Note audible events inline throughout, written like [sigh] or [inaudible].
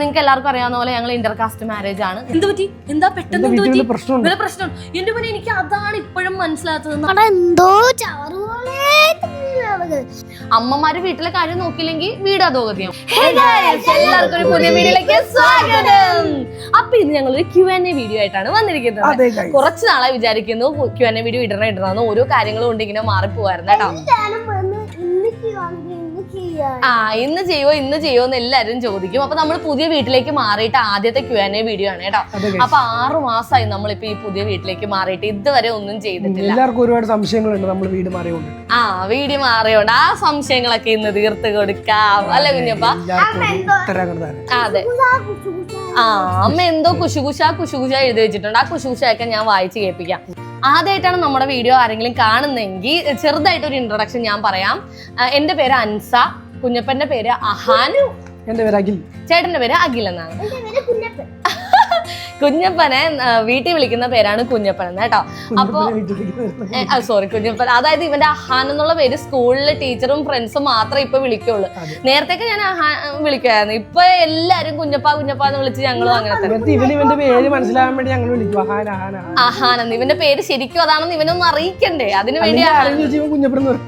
നിങ്ങൾക്ക് എല്ലാവർക്കും അറിയാവുന്ന പോലെ ഞങ്ങൾ ഇന്റർകാസ്റ്റ് മാരേജ് ആണ്. എന്ത് പറ്റി? എന്താ പെട്ടെന്ന് എന്ത് പറ്റി? പ്രശ്നം? എന്റെ പിന്നെ എനിക്ക് അതാണ് ഇപ്പോഴും മനസ്സിലാത്തത് എന്തോ. അമ്മമാര് വീട്ടിലെ കാര്യം നോക്കിയില്ലെങ്കിൽ വീട് അധോഗതിയാവും. എല്ലാവർക്കും ഒരു പുതിയ വീഡിയോയിലേക്ക് സ്വാഗതം. അപ്പൊ ഇന്ന് ഞങ്ങൾ ഒരു ക്യു എൻ എ വീഡിയോ ആയിട്ടാണ് വന്നിരിക്കുന്നത്. കുറച്ച് നാളെ വിചാരിക്കുന്നു ക്യു എൻ എ വീഡിയോ ഇടണം ഇടണമെന്ന് ഓരോ കാര്യങ്ങളും കൊണ്ട് ഇങ്ങനെ മാറിപ്പോവായിരുന്നു കേട്ടോ. ആ ഇന്ന് ചെയ്യോ ഇന്ന് ചെയ്യോ എന്ന് എല്ലാരും ചോദിക്കും. അപ്പൊ നമ്മൾ പുതിയ വീട്ടിലേക്ക് മാറിയിട്ട് ആദ്യത്തെ ക്യു ആൻ എ വീഡിയോ ആണ് കേട്ടോ. അപ്പൊ ആറു മാസമായി നമ്മളിപ്പോ ഈ പുതിയ വീട്ടിലേക്ക് മാറിയിട്ട് ഇതുവരെ ഒന്നും ചെയ്തിട്ടില്ല. എല്ലാവർക്കും ഒരുപാട് സംശയങ്ങളുണ്ട് നമ്മൾ വീട് മാറിയോണ്ട്. ആ വീട് മാറിയോണ്ട്. ആ സംശയങ്ങളൊക്കെ ഇന്ന് തീർത്ത് കൊടുക്കാം. അല്ലെ കുഞ്ഞപ്പ. അതെ. ആ അമ്മ എന്തോ കുശുകുശ കുശുകുശ എഴുതി വെച്ചിട്ടുണ്ട്. ആ കുശുകുശയൊക്കെ ഞാൻ വായിച്ച് കേൾപ്പിക്കാം. ആദ്യമായിട്ടാണ് നമ്മുടെ വീഡിയോ ആരെങ്കിലും കാണുന്നെങ്കിൽ ചെറുതായിട്ട് ഒരു ഇൻട്രൊഡക്ഷൻ ഞാൻ പറയാം. എന്റെ പേര് അൻസ. കുഞ്ഞപ്പന്റെ പേര് അഹാനു. എന്റെ പേര് അഖിൽ. ചേട്ടന്റെ പേര് അഖിൽ എന്നാണ്. കുഞ്ഞപ്പനെ വീട്ടിൽ വിളിക്കുന്ന പേരാണ് കുഞ്ഞപ്പൻ എന്ന് കേട്ടോ. അപ്പൊ. സോറി കുഞ്ഞപ്പൻ. അതായത് ഇവന്റെ അഹാൻ എന്നുള്ള പേര് സ്കൂളിലെ ടീച്ചറും ഫ്രണ്ട്സും മാത്രമേ ഇപ്പൊ വിളിക്കുള്ളൂ. നേരത്തെ ഒക്കെ ഞാൻ അഹാൻ വിളിക്കുമായിരുന്നു. ഇപ്പൊ എല്ലാരും കുഞ്ഞപ്പ കുഞ്ഞപ്പ എന്ന് വിളിച്ച് ഞങ്ങളും അങ്ങനെ പേര് വേണ്ടി ഞങ്ങൾ വിളിക്കും. അഹാൻ അഹാനെന്ന് ഇവന്റെ പേര് ശരിക്കും അതാണെന്ന് ഇവനൊന്നും അറിയിക്കണ്ടേ? അതിനു വേണ്ടി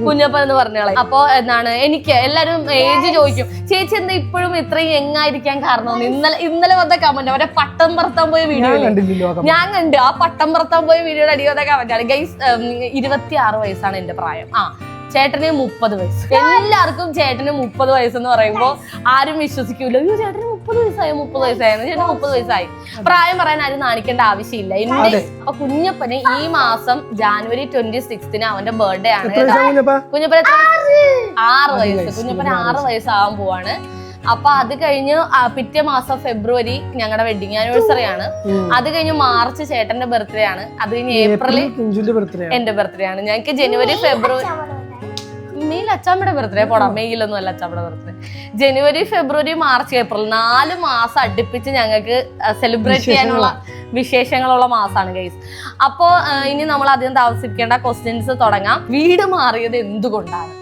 കുഞ്ഞപ്പൻ എന്ന് പറഞ്ഞോളെ അപ്പൊ എന്താണ് എനിക്ക് എല്ലാരും ഏജ് ചോദിക്കും. ചേച്ചി എന്താ ഇപ്പോഴും ഇത്രയും എങ്ങായിരിക്കാൻ കാരണം ഇന്നലെ ഇന്നലെ വന്ന കമന്റ് അവരെ പട്ടം പറത്താൻ പോയ വീഡിയോ ഞാൻ കണ്ടു ആ പട്ടം പറത്താൻ പോയ വീഡിയോയുടെ അടി വന്ന കമന്റ് ആണ് ഗൈസ് ഇരുപത്തി ആറ് വയസ്സാണ് എന്റെ പ്രായം. ആ ചേട്ടന് മുപ്പത് വയസ്സ്. എല്ലാവർക്കും ചേട്ടന് മുപ്പത് വയസ്സെന്ന് പറയുമ്പോ ആരും വിശ്വസിക്കൂല. അയ്യോ ചേട്ടന് മുപ്പത് വയസ്സായി? മുപ്പത് വയസ്സായിരുന്നു ചേട്ടന് മുപ്പത് വയസ്സായി. പ്രായം പറയാൻ ആരും നാണിക്കേണ്ട ആവശ്യമില്ല. എന്റെ അപ്പൊ കുഞ്ഞപ്പന് ഈ മാസം ജാനുവരി ട്വന്റി സിക്സ്തിന് അവന്റെ ബർത്ത്ഡേ ആണ് കുഞ്ഞപ്പന് ആറ്. വയസ്സ്. കുഞ്ഞപ്പന് കുഞ്ഞപ്പന ആറ് വയസ്സാകാൻ പോവാണ്. അപ്പൊ അത് കഴിഞ്ഞ് പിറ്റേ മാസം ഫെബ്രുവരി ഞങ്ങളുടെ വെഡിങ് ആനിവേഴ്സറി ആണ്. അത് കഴിഞ്ഞ് മാർച്ച് ചേട്ടന്റെ ബർത്ത്ഡേ ആണ്. അത് കഴിഞ്ഞ് ഏപ്രിൽ ബർത്ത്ഡേ ആണ്. എന്റെ ബർത്ത്ഡേ ആണ്. ഞങ്ങൾക്ക് ജനുവരി ഫെബ്രുവരി. മെയിൽ അച്ചാമ്മയുടെ ബർത്ത്ഡേ പോടാ മെയിലൊന്നും അല്ല അച്ചാമ്മയുടെ ബർത്ത്ഡേ ജനുവരി ഫെബ്രുവരി മാർച്ച് ഏപ്രിൽ നാല് മാസം അടുപ്പിച്ച് ഞങ്ങൾക്ക് സെലിബ്രേറ്റ് ചെയ്യാനുള്ള വിശേഷങ്ങളുള്ള മാസമാണ് ഗൈസ് അപ്പോ ഇനി നമ്മൾ അധികം താമസിക്കേണ്ട ക്വസ്റ്റ്യൻസ് തുടങ്ങാം. വീട് മാറിയത് എന്തുകൊണ്ടാണ്?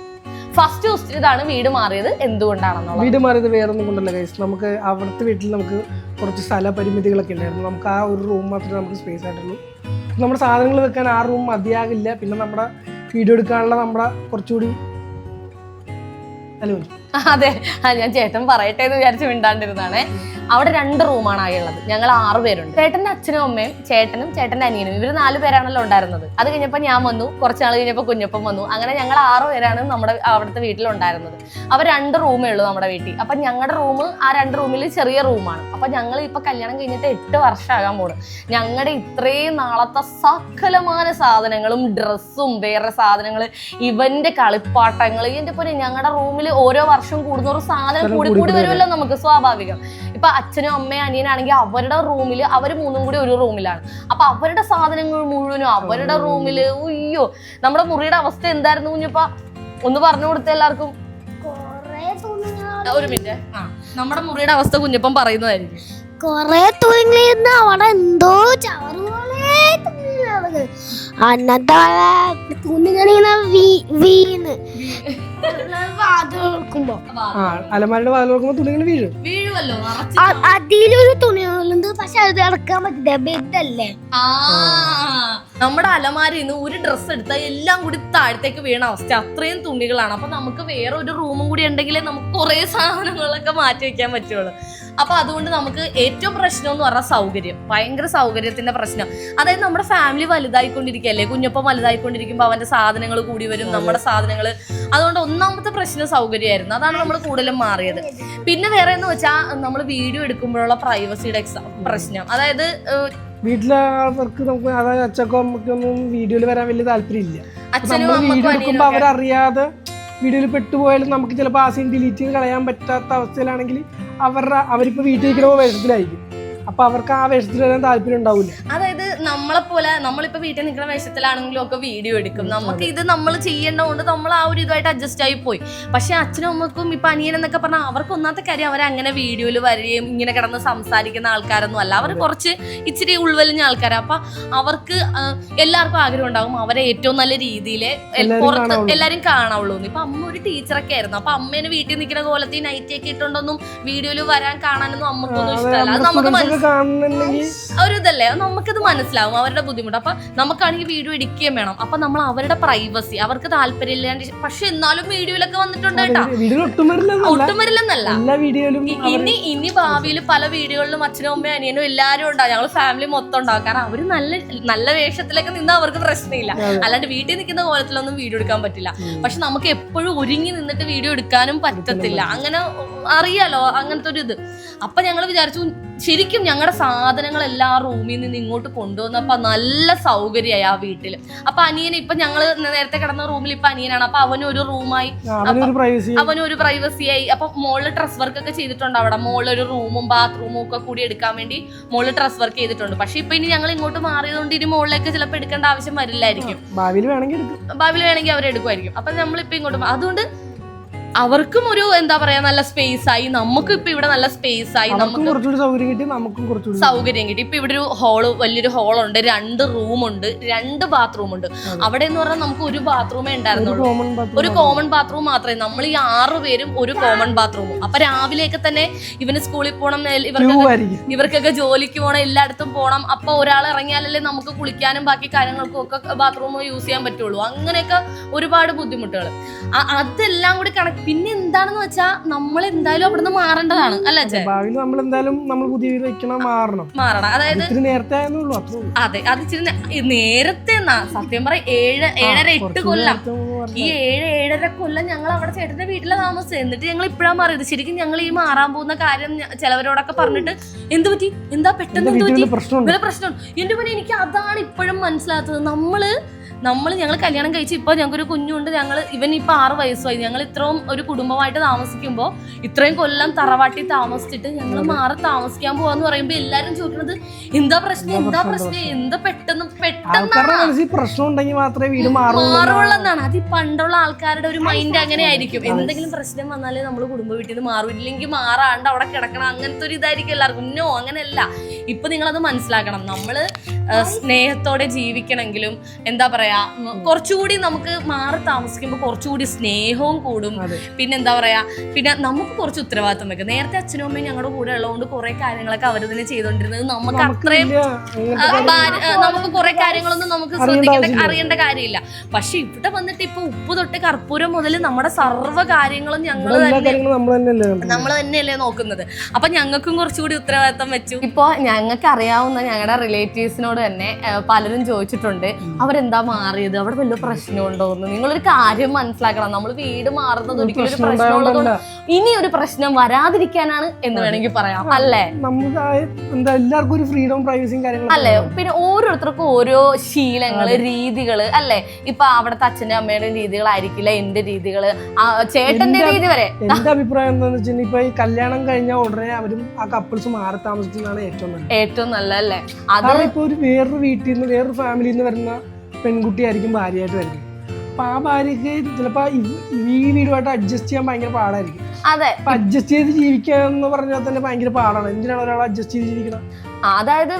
ഫസ്റ്റ് ഇതാണ് വീട് മാറിയത്. എന്തുകൊണ്ടാണെന്നുള്ളത്? വീട് മാറിയത് വേറെ ഒന്നും കൊണ്ടല്ല ഗൈസ് നമുക്ക് അവിടുത്തെ വീട്ടിൽ നമുക്ക് കുറച്ച് സ്ഥല പരിമിതികളൊക്കെ ഉണ്ടായിരുന്നു. നമുക്ക് ആ ഒരു റൂം മാത്രമേ നമുക്ക് സ്പേസ് ആയിട്ടുള്ളൂ. നമ്മുടെ സാധനങ്ങൾ വെക്കാൻ ആ റൂം മതിയാകില്ല. പിന്നെ നമ്മുടെ വീഡിയോ എടുക്കാനുള്ള നമ്മുടെ കുറച്ചുകൂടി അതെ. ഞാൻ ചേട്ടൻ പറയട്ടെ എന്ന് വിചാരിച്ച് മിണ്ടാണ്ടിരുന്നാണ് അവിടെ രണ്ട് റൂമാണ് ആയുള്ളത്. ഞങ്ങൾ ആറ് പേരുണ്ട്. ചേട്ടന്റെ അച്ഛനും അമ്മയും ചേട്ടനും ചേട്ടന്റെ അനിയനും ഇവർ നാല് പേരാണല്ലോ ഉണ്ടായിരുന്നത്. അത് കഴിഞ്ഞപ്പോൾ ഞാൻ വന്നു. കുറച്ച് നാൾ കഴിഞ്ഞപ്പോൾ കുഞ്ഞപ്പം വന്നു. അങ്ങനെ ഞങ്ങൾ ആറ് പേരാണ് നമ്മുടെ അവിടുത്തെ വീട്ടിലുണ്ടായിരുന്നത്. അവർ രണ്ട് റൂമേ ഉള്ളൂ നമ്മുടെ വീട്ടിൽ. അപ്പൊ ഞങ്ങളുടെ റൂം ആ രണ്ട് റൂമിൽ ചെറിയ റൂമാണ്. അപ്പൊ ഞങ്ങൾ ഇപ്പൊ കല്യാണം കഴിഞ്ഞിട്ട് എട്ട് വർഷമാകാൻ പോണ്. ഞങ്ങളുടെ ഇത്രയും നാളത്തെ സകലമായ സാധനങ്ങളും ഡ്രസ്സും വേറെ സാധനങ്ങൾ ഇവന്റെ കളിപ്പാട്ടങ്ങൾ ഇതിന്റെ പോലെ ഞങ്ങളുടെ റൂമിൽ ഓരോ വർഷം കൂടുന്നോറും സാധനം കൂടി കൂടി വരുമല്ലോ നമുക്ക് സ്വാഭാവികം. ഇപ്പൊ അച്ഛനും അമ്മയും അനിയനാണെങ്കിൽ അവരുടെ റൂമിൽ അവർ മൂന്നും കൂടി ഒരു റൂമിലാണ്. അപ്പൊ അവരുടെ സാധനങ്ങൾ മുഴുവനും അവരുടെ റൂമിൽ. ഉയ്യോ. നമ്മുടെ മുറിയുടെ അവസ്ഥ എന്തായിരുന്നു കുഞ്ഞപ്പ? ഒന്ന് പറഞ്ഞു കൊടുത്ത എല്ലാവർക്കും. ഒരു മിനിറ്റ്. ആ നമ്മുടെ മുറിയുടെ അവസ്ഥ കുഞ്ഞപ്പം പറയുന്നതായിരിക്കും. കൊറേ തൂങ്ങിന്ന് അവിടെ എന്തോ ചവറ് പോലെ അന്നത്തെ തുണികളിങ്ങനെ വീണ്. തുറക്കുമ്പോ ആ അലമാരയുടെ വാതിൽ തുണി തുണികൾ വീഴും. വീഴുമല്ലോ നിറച്ച് അതിലൊരു തുണികളുണ്ട് പക്ഷെ അത് ഇറക്കാൻ പറ്റില്ല ബെഡല്ലേ? ആ നമ്മുടെ അലമാരയിൽ നിന്ന് ഒരു ഡ്രസ്സ് എടുത്താൽ എല്ലാം കൂടി താഴത്തേക്ക് വീണ അവസ്ഥ. അത്രയും തുണികളാണ്. അപ്പൊ നമുക്ക് വേറെ ഒരു റൂമും കൂടി ഉണ്ടെങ്കിലേ നമുക്ക് കുറെ സാധനങ്ങളൊക്കെ മാറ്റി വെക്കാൻ പറ്റുള്ളൂ. അപ്പൊ അതുകൊണ്ട് നമുക്ക് ഏറ്റവും പ്രശ്നം എന്ന് പറഞ്ഞാൽ സൗകര്യം. ഭയങ്കര സൗകര്യത്തിന്റെ പ്രശ്നം. അതായത് നമ്മുടെ ഫാമിലി വലുതായിക്കൊണ്ടിരിക്കുകയല്ലേ? കുഞ്ഞപ്പം വലുതായിക്കൊണ്ടിരിക്കുമ്പോൾ അവന്റെ സാധനങ്ങൾ കൂടി വരും നമ്മുടെ സാധനങ്ങൾ അതുകൊണ്ട് ഒന്നാമത്തെ പ്രശ്നം സൗകര്യമായിരുന്നു. അതാണ് നമ്മൾ കൂടുതലും മാറിയത്. പിന്നെ വേറെ എന്ന് വെച്ചാൽ നമ്മൾ വീഡിയോ എടുക്കുമ്പോഴുള്ള പ്രൈവസിയുടെ പ്രശ്നം. അതായത് വീട്ടിലെ ആൾക്കാർക്ക് നമുക്ക് അതായത് അച്ഛക്കും അമ്മയ്ക്കൊന്നും വീഡിയോയിൽ വരാൻ വലിയ താല്പര്യമില്ല. അച്ഛനും നമ്മൾ വീഡിയോ എടുക്കുമ്പോൾ അവരറിയാതെ വീഡിയോയിൽ പെട്ടുപോയാലും നമുക്ക് ചിലപ്പോൾ ആ സീൻ ഡിലീറ്റ് ചെയ്ത് കളയാൻ പറ്റാത്ത അവസ്ഥയിലാണെങ്കിൽ അവരുടെ അവരിപ്പോൾ വീട്ടിൽ നിൽക്കുന്ന വേഷത്തിലായിരിക്കും. അപ്പൊ അവർക്ക് ആ വേഷത്തിൽ വരാൻ താല്പര്യം ഉണ്ടാവില്ല നമ്മളെ പോലെ നമ്മളിപ്പോ വീട്ടിൽ നിൽക്കുന്ന വേഷത്തിലാണെങ്കിലും ഒക്കെ വീഡിയോ എടുക്കും. നമുക്ക് ഇത് നമ്മൾ ചെയ്യേണ്ടതുകൊണ്ട് നമ്മൾ ആ ഒരു ഇതുമായിട്ട് അഡ്ജസ്റ്റ് ആയി പോയി. പക്ഷെ അച്ഛനും അമ്മക്കും ഇപ്പൊ അനിയൻ എന്നൊക്കെ പറഞ്ഞാൽ അവർക്ക് ഒന്നാമത്തെ കാര്യം അവർ അങ്ങനെ വീഡിയോയിൽ വരികയും ഇങ്ങനെ കിടന്ന് സംസാരിക്കുന്ന ആൾക്കാരൊന്നും അല്ല. അവർ കുറച്ച് ഇച്ചിരി ഉൾവലിഞ്ഞ ആൾക്കാരാണ് അപ്പൊ അവർക്ക് എല്ലാവർക്കും ആഗ്രഹം ഉണ്ടാകും. അവരെ ഏറ്റവും നല്ല രീതിയിൽ പുറത്ത്. എല്ലാരും കാണാവുള്ളൂ ഇപ്പൊ അമ്മ ഒരു ടീച്ചറൊക്കെ ആയിരുന്നു. അപ്പൊ അമ്മേനെ വീട്ടിൽ നിൽക്കുന്ന കോലത്തിൽ നൈറ്റി ഒക്കെ ഇട്ടുണ്ടൊന്നും വീഡിയോയിൽ വരാൻ കാണാനൊന്നും അമ്മക്കൊന്നും ഇഷ്ടമല്ല. അത് നമുക്ക് മനസ്സിലാവും ഒരു ഇതല്ലേ? നമുക്കത് മനസ്സിലാവും. അവരുടെ ബുദ്ധിമുട്ട്. അപ്പൊ നമുക്കാണെങ്കിൽ വീഡിയോ എടുക്കുകയും വേണം. അപ്പൊ നമ്മൾ അവരുടെ പ്രൈവസി അവർക്ക് താല്പര്യമില്ലാണ്ട്. പക്ഷെ എന്നാലും വീഡിയോയിലൊക്കെ വന്നിട്ടുണ്ട് കേട്ടോ. ഒട്ടും വരില്ലെന്നല്ല. ഇനി ഇനി ഭാവിയിൽ പല വീഡിയോകളിലും അച്ഛനും അമ്മയും അനിയനും എല്ലാരും ഉണ്ടാവും. ഞങ്ങൾ ഫാമിലി മൊത്തം ഉണ്ടാവും. കാരണം അവർ നല്ല നല്ല വേഷത്തിലൊക്കെ നിന്ന് അവർക്ക് പ്രശ്നമില്ല. അല്ലാണ്ട് വീട്ടിൽ നിൽക്കുന്ന കോലത്തിലൊന്നും വീഡിയോ എടുക്കാൻ പറ്റില്ല. പക്ഷെ നമുക്ക് എപ്പോഴും ഒരുങ്ങി നിന്നിട്ട് വീഡിയോ എടുക്കാനും പറ്റത്തില്ല. അങ്ങനെ അറിയാലോ അങ്ങനത്തെ ഒരു ഇത് അപ്പൊ ഞങ്ങൾ വിചാരിച്ചു ശരിക്കും ഞങ്ങളുടെ സാധനങ്ങളെല്ലാം ആ റൂമിൽ നിന്ന് ഇങ്ങോട്ട് കൊണ്ടുവന്നപ്പോൾ നല്ല സൗകര്യമായി ആ വീട്ടിൽ അപ്പൊ അനിയൻ ഇപ്പൊ ഞങ്ങൾ നേരത്തെ കിടന്ന റൂമിൽ ഇപ്പൊ അനിയനാണ്. അപ്പൊ അവന് ഒരു റൂമായി അവനൊരു പ്രൈവസി അവനും ഒരു പ്രൈവസിയായി അപ്പൊ മോൾ ഡ്രസ് വർക്ക് ഒക്കെ ചെയ്തിട്ടുണ്ട് അവിടെ. മോളിൽ ഒരു റൂമും ബാത്റൂമും ഒക്കെ കൂടി എടുക്കാൻ വേണ്ടി മോളിൽ ഡ്രസ് വർക്ക് ചെയ്തിട്ടുണ്ട്. പക്ഷെ ഇപ്പൊ ഇനി ഞങ്ങൾ ഇങ്ങോട്ട് മാറിയതുകൊണ്ട് ഇനി മോളിലേക്ക് ചിലപ്പോൾ എടുക്കേണ്ട ആവശ്യം വരില്ലായിരിക്കും. ഭാവിയിൽ വേണമെങ്കിൽ അവരെടുക്കുമായിരിക്കും അപ്പൊ നമ്മളിപ്പോ ഇങ്ങോട്ട് അതുകൊണ്ട് അവർക്കും ഒരു എന്താ പറയാ നല്ല സ്പേസ് ആയി. നമുക്ക് ഇപ്പൊ ഇവിടെ നല്ല സ്പേസ് ആയി. നമുക്ക് കുറച്ചുകൂടി സൗകര്യം കിട്ടി നമുക്കും കുറച്ചുകൂടി സൗകര്യം കിട്ടി. ഇപ്പൊ ഇവിടെ ഒരു ഹോൾ വലിയൊരു ഹോളുണ്ട് രണ്ട് റൂമുണ്ട് രണ്ട് ബാത്റൂം ഉണ്ട്. അവിടെ എന്ന് പറഞ്ഞാൽ നമുക്ക് ഒരു ബാത്റൂമേ ഉണ്ടായിരുന്നുള്ളൂ. ഒരു കോമൺ ബാത്റൂം മാത്രമേ. നമ്മൾ ഈ ആറ് പേരും ഒരു കോമൺ ബാത്റൂമും അപ്പൊ രാവിലെയൊക്കെ തന്നെ ഇവന് സ്കൂളിൽ പോകണം ഇവർക്കൊക്കെ ഇവർക്കൊക്കെ ജോലിക്ക് പോകണം എല്ലായിടത്തും പോകണം അപ്പൊ ഒരാൾ ഇറങ്ങിയാലല്ലേ നമുക്ക് കുളിക്കാനും ബാക്കി കാര്യങ്ങൾക്കും ഒക്കെ ബാത്റൂം യൂസ് ചെയ്യാൻ പറ്റുള്ളൂ. അങ്ങനെയൊക്കെ ഒരുപാട് ബുദ്ധിമുട്ടുകൾ അതെല്ലാം കൂടി കണക്ക് പിന്നെ എന്താണെന്ന് വെച്ചാൽ നമ്മൾ എന്തായാലും അവിടുന്ന് മാറേണ്ടതാണ്. അല്ലേ ഭാവിയിൽ നമ്മൾ എന്തായാലും നമ്മൾ പുതിയ വീട് വെക്കണം മാറണം. മാറണം. അതായത് ഇത്തിരി നേരത്തെ ആയെന്നുള്ളൂ അത്രേ ഉള്ളൂ. അതെ അത് ഇച്ചിരി നേ- നേരത്തെ എന്നാ സത്യം പറ ഏഴ് ഏഴര എട്ട് കുറച്ചുകൂടി കൊല്ലം. നേരത്തെ ഒന്ന് പറഞ്ഞാ ഈ ഏഴ് ഏഴര കൊല്ലം ഞങ്ങൾ അവിടെ ചേട്ടന്റെ വീട്ടിലെ താമസിച്ചത്. എന്നിട്ട് ഞങ്ങൾ ഇപ്പഴാ മാറിയത് ശരിക്കും ഞങ്ങൾ ഈ മാറാൻ പോകുന്ന കാര്യം ഞ- ചിലവരോടൊക്കെ പറഞ്ഞിട്ട് എന്ത് പറ്റി? എന്താ പെട്ടെന്ന് എന്ത് വീട്ടിൽ പറ്റി? പ്രശ്നമുണ്ട്? വല്ല പ്രശ്നം എന്റെ പിന്നെ എനിക്ക് അതാണ് ഇപ്പോഴും മനസ്സിലാത്തത് നമ്മൾ നമ്മൾ ഞങ്ങൾ കല്യാണം കഴിച്ച് ഇപ്പൊ ഞങ്ങൾക്കൊരു കുഞ്ഞുണ്ട് ഞങ്ങൾ ഇവൻ ഇപ്പോൾ ആറ് വയസ്സായി. ഞങ്ങൾ ഇത്രയും ഒരു കുടുംബമായിട്ട് താമസിക്കുമ്പോൾ ഇത്രയും കൊല്ലം തറവാട്ടി താമസിച്ചിട്ട് ഞങ്ങൾ മാറി താമസിക്കാൻ പോവാന്ന് പറയുമ്പോൾ എല്ലാരും ചോദിക്കുന്നത് എന്താ പ്രശ്നം? എന്താ പ്രശ്നം? എന്താ പെട്ടെന്ന്? പെട്ടെന്ന്? പ്രശ്നം ഉണ്ടെങ്കിൽ മാത്രമേ വീട് മാറുള്ളൂ മാറുള്ളതാണ് അത് ഈ പണ്ടുള്ള ആൾക്കാരുടെ ഒരു മൈൻഡ് അങ്ങനെ ആയിരിക്കും. എന്തെങ്കിലും പ്രശ്നം വന്നാലേ നമ്മൾ കുടുംബ വീട്ടിൽ നിന്ന് മാറും. ഇല്ലെങ്കിൽ മാറാണ്ട് അവിടെ കിടക്കണം. അങ്ങനത്തെ ഒരു ഇതായിരിക്കും എല്ലാവർക്കും. നോ അങ്ങനെയല്ല. ഇപ്പൊ നിങ്ങളത് മനസ്സിലാക്കണം. നമ്മൾ സ്നേഹത്തോടെ ജീവിക്കണമെങ്കിലും എന്താ പറയാ ഉം, കുറച്ചുകൂടി നമുക്ക് മാറി താമസിക്കുമ്പോൾ കുറച്ചുകൂടി സ്നേഹവും കൂടും. പിന്നെ എന്താ പറയാ പിന്നെ നമുക്ക് കുറച്ച് ഉത്തരവാദിത്വം വെക്കും നേരത്തെ അച്ഛനും അമ്മയും ഞങ്ങളുടെ കൂടെ ഉള്ളതുകൊണ്ട് കുറെ കാര്യങ്ങളൊക്കെ അവർ തന്നെ ചെയ്തോണ്ടിരുന്നത് നമുക്ക് അത്രയും നമുക്ക് കുറെ കാര്യങ്ങളൊന്നും നമുക്ക് അറിയേണ്ട ശ്രദ്ധിക്കേണ്ട. അറിയേണ്ട കാര്യമില്ല. പക്ഷെ ഇവിടെ വന്നിട്ട് ഇപ്പൊ ഉപ്പ് തൊട്ട് കർപ്പൂരം മുതൽ നമ്മുടെ സർവ കാര്യങ്ങളും ഞങ്ങൾ തന്നെ നമ്മൾ തന്നെയല്ലേ കണ്ടത്. നമ്മൾ തന്നെയല്ലേ നോക്കുന്നത്. അപ്പൊ ഞങ്ങൾക്കും കുറച്ചുകൂടി ഉത്തരവാദിത്തം വെച്ചു. ഇപ്പൊ ഞങ്ങൾക്ക് അറിയാവുന്ന ഞങ്ങളുടെ റിലേറ്റീവ്സിനോട് തന്നെ പലരും ചോദിച്ചിട്ടുണ്ട്. അവരെന്താ മാറിയത്? അവിടെ വല്ല പ്രശ്നമുണ്ടോ എന്ന് നിങ്ങളൊരു കാര്യം മനസ്സിലാക്കണം. നമ്മൾ വീട് മാറുന്നത് ഒരിക്കലും ഒരു ഇനി ഒരു പ്രശ്നം വരാതിരിക്കാനാണ് എന്ന് വേണമെങ്കിൽ പറയാം. അല്ലേ? നമുക്ക് എന്താ എല്ലാവർക്കും ഒരു ഫ്രീഡം പ്രൈവസിയും കാര്യങ്ങളും അല്ലേ? പിന്നെ ഓരോരുത്തർക്കും ഓരോ ശീലങ്ങൾ രീതികൾ അല്ലേ? ഇപ്പൊ അവിടുത്തെ അച്ഛന്റെ അമ്മയുടെ രീതികളായിരിക്കില്ല എന്റെ രീതികൾ. ചേട്ടന്റെ രീതി വരെ. എന്റെ അഭിപ്രായം എന്താന്ന് വെച്ചാൽ ഇപ്പൊ ഈ കല്യാണം കഴിഞ്ഞാൽ ഉടനെ അവരും ആ കപ്പിൾസ് മാറി താമസിക്കുന്നതാണ് ഏറ്റവും നല്ലത്. ഏറ്റവും നല്ലല്ലേ അത് കാരണം ഇപ്പൊ ഒരു വേറൊരു വീട്ടിൽ നിന്ന് വേറൊരു ഫാമിലിയിൽ നിന്ന് വരുന്ന പെൺകുട്ടിയായിരിക്കും ഭാര്യയായിട്ട് വരുന്നത് അപ്പൊ ആ ഭാര്യക്ക് ചിലപ്പോ ഇവ്- ഈ വീടുമായിട്ട് അഡ്ജസ്റ്റ് ചെയ്യാൻ ഭയങ്കര പാടായിരിക്കും. അതെ. അഡ്ജസ്റ്റ് ചെയ്ത് ജീവിക്കുക എന്ന് പറഞ്ഞാൽ തന്നെ ഭയങ്കര പാടാണ്. എന്തിനാണ് ഒരാൾ അഡ്ജസ്റ്റ് ചെയ്ത് ജീവിക്കണം അതായത്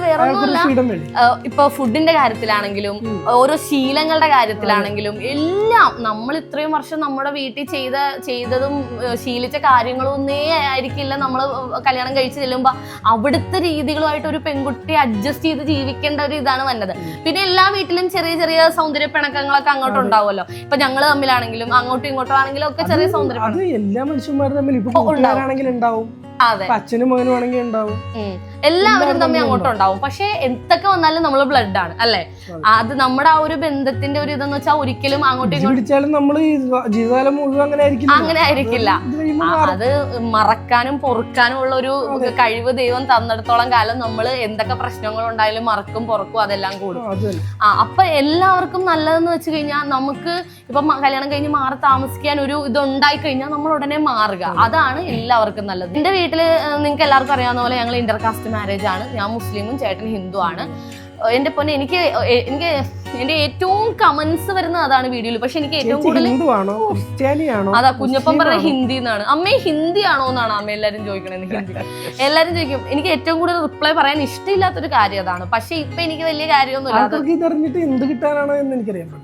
ആ, ഇപ്പൊ ഫുഡിന്റെ കാര്യത്തിലാണെങ്കിലും ഓരോ ശീലങ്ങളുടെ കാര്യത്തിലാണെങ്കിലും എല്ലാം നമ്മൾ ഇത്രയും വർഷം നമ്മുടെ വീട്ടിൽ ചെയ്ത ചെയ്തതും ശീലിച്ച കാര്യങ്ങളും ഒന്നേ ആയിരിക്കില്ല നമ്മൾ കല്യാണം കഴിച്ച് ചെല്ലുമ്പോ അവിടുത്തെ രീതികളുമായിട്ട് ഒരു പെൺകുട്ടി അഡ്ജസ്റ്റ് ചെയ്ത് ജീവിക്കേണ്ട ഒരു ഇതാണ് വന്നത്. പിന്നെ എല്ലാ വീട്ടിലും ചെറിയ ചെറിയ സൗന്ദര്യ പിണക്കങ്ങളൊക്കെ അങ്ങോട്ട് ഉണ്ടാവുമല്ലോ. ഇപ്പൊ ഞങ്ങൾ തമ്മിലാണെങ്കിലും അങ്ങോട്ടും ഇങ്ങോട്ടും ആണെങ്കിലും ഒക്കെ ചെറിയ സൗന്ദര്യം എല്ലാ മനുഷ്യന്മാരും തമ്മിൽ ഉണ്ടാവും. അച്ഛനും മകനും ആണെങ്കിൽ ഉണ്ടാവും. എല്ലാവരും തമ്മിൽ അങ്ങോട്ടുണ്ടാവും അങ്ങോട്ടും ഉണ്ടാവും. പക്ഷെ എന്തൊക്കെ വന്നാലും നമ്മൾ ബ്ലഡ് ആണ് അല്ലെ? അത്. നമ്മുടെ ആ ഒരു ബന്ധത്തിന്റെ ഒരു ഇതെന്ന് വെച്ചാൽ ഒരിക്കലും അങ്ങോട്ടും ഇങ്ങോട്ടും നമ്മൾ ജീവിതകാലം മുഴുവൻ അങ്ങനെ ആയിരിക്കില്ല അങ്ങനെ ആയിരിക്കില്ല. അത് മറക്കാനും പൊറുക്കാനും ഉള്ള ഒരു. കഴിവ് ദൈവം തന്നിടത്തോളം കാലം നമ്മൾ എന്തൊക്കെ പ്രശ്നങ്ങൾ ഉണ്ടായാലും മറക്കും പൊറക്കും അതെല്ലാം കൂടും. ആ അപ്പൊ എല്ലാവർക്കും നല്ലതെന്ന് വെച്ച് കഴിഞ്ഞാൽ നമുക്ക് ഇപ്പൊ കല്യാണം കഴിഞ്ഞ് മാറി താമസിക്കാൻ ഒരു ഇത് ഉണ്ടായി കഴിഞ്ഞാൽ നമ്മൾ ഉടനെ മാറുക. അതാണ് എല്ലാവർക്കും നല്ലത്. എന്റെ വീട്ടിൽ നിങ്ങൾക്ക് എല്ലാവർക്കും അറിയാവുന്ന പോലെ ഞങ്ങൾ ഇന്റർകാസ്റ്റ് മാരേജ് ആണ്. ഞാൻ മുസ്ലിമും ചേട്ടൻ ഹിന്ദു ആണ് എന്റെ പൊന്നെ എനിക്ക് എനിക്ക് എന്റെ ഏറ്റവും കമന്റ്സ് വരുന്നത് അതാണ് വീഡിയോയിൽ പക്ഷെ എനിക്ക് ഏറ്റവും കൂടുതൽ അതാ കുഞ്ഞപ്പം പറഞ്ഞ? ഹിന്ദി എന്നാണ്. അമ്മേ ഹിന്ദി ആണോ എന്നാണ് അമ്മ എല്ലാരും ചോദിക്കണത് ഹിന്ദി. എല്ലാരും ചോദിക്കും എനിക്ക് ഏറ്റവും കൂടുതൽ റിപ്ലൈ പറയാൻ ഇഷ്ടമില്ലാത്തൊരു കാര്യം അതാണ്. പക്ഷെ ഇപ്പൊ എനിക്ക് വലിയ കാര്യമൊന്നുമില്ല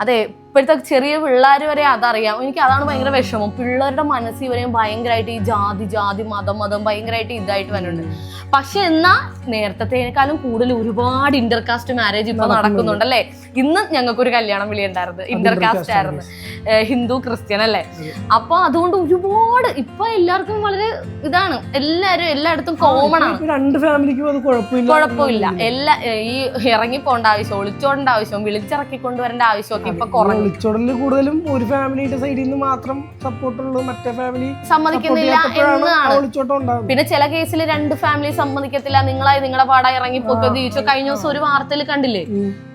അത് ഇപ്പോഴത്തെ ചെറിയ പിള്ളേർ വരെ അതറിയാം. എനിക്ക് അതാണ് ഭയങ്കര വിഷമം. പിള്ളേരുടെ മനസ്സിൽ വരെയും ഭയങ്കരമായിട്ട് ഈ ജാതി ജാതി മതം മതം ഭയങ്കരമായിട്ട് ഇതായിട്ട് വരുന്നുണ്ട്. പക്ഷെ എന്നാ നേരത്തേക്കാളും കൂടുതൽ ഒരുപാട് ഇന്റർകാസ്റ്റ് മാരേജ് ഇപ്പൊ നടക്കുന്നുണ്ട്. അല്ലേ? ഇന്ന് ഞങ്ങൾക്കൊരു കല്യാണം വിളി ഉണ്ടായിരുന്നു ഇന്റർകാസ്റ്റ് ആയിരുന്നു. ഹിന്ദു ക്രിസ്ത്യൻ അല്ലേ? അപ്പൊ അതുകൊണ്ട് ഒരുപാട് ഇപ്പൊ എല്ലാവർക്കും വളരെ ഇതാണ്. എല്ലാരും എല്ലായിടത്തും കോമൺ ആണ്. രണ്ട് ഫാമിലിക്കും അത് കുഴപ്പമില്ല. കുഴപ്പമില്ല. എല്ലാ ഈ ഇറങ്ങി പോകേണ്ട ആവശ്യം ഒളിച്ചോടേണ്ട ആവശ്യം വിളിച്ചിറക്കി കൊണ്ടുവരേണ്ട ആവശ്യമൊക്കെ ഇപ്പൊ കുറഞ്ഞു. ഒളിച്ചോടലിൽ കൂടുതലും ഒരു ഫാമിലിയുടെ സൈഡിൽ നിന്ന് മാത്രം സപ്പോർട്ടുള്ളൂ മറ്റേ ഫാമിലി സമ്മതിക്കുന്നില്ല ഒളിച്ചോട്ടം ഉണ്ടാകും പിന്നെ ചില കേസിൽ രണ്ട് ഫാമിലി സമ്മതിക്കത്തില്ല. നിങ്ങളായി നിങ്ങളുടെ പാടാ ഇറങ്ങി ജീവിച്ചു കഴിഞ്ഞ ദിവസം ഒരു വാർത്തയിൽ കണ്ടില്ലേ?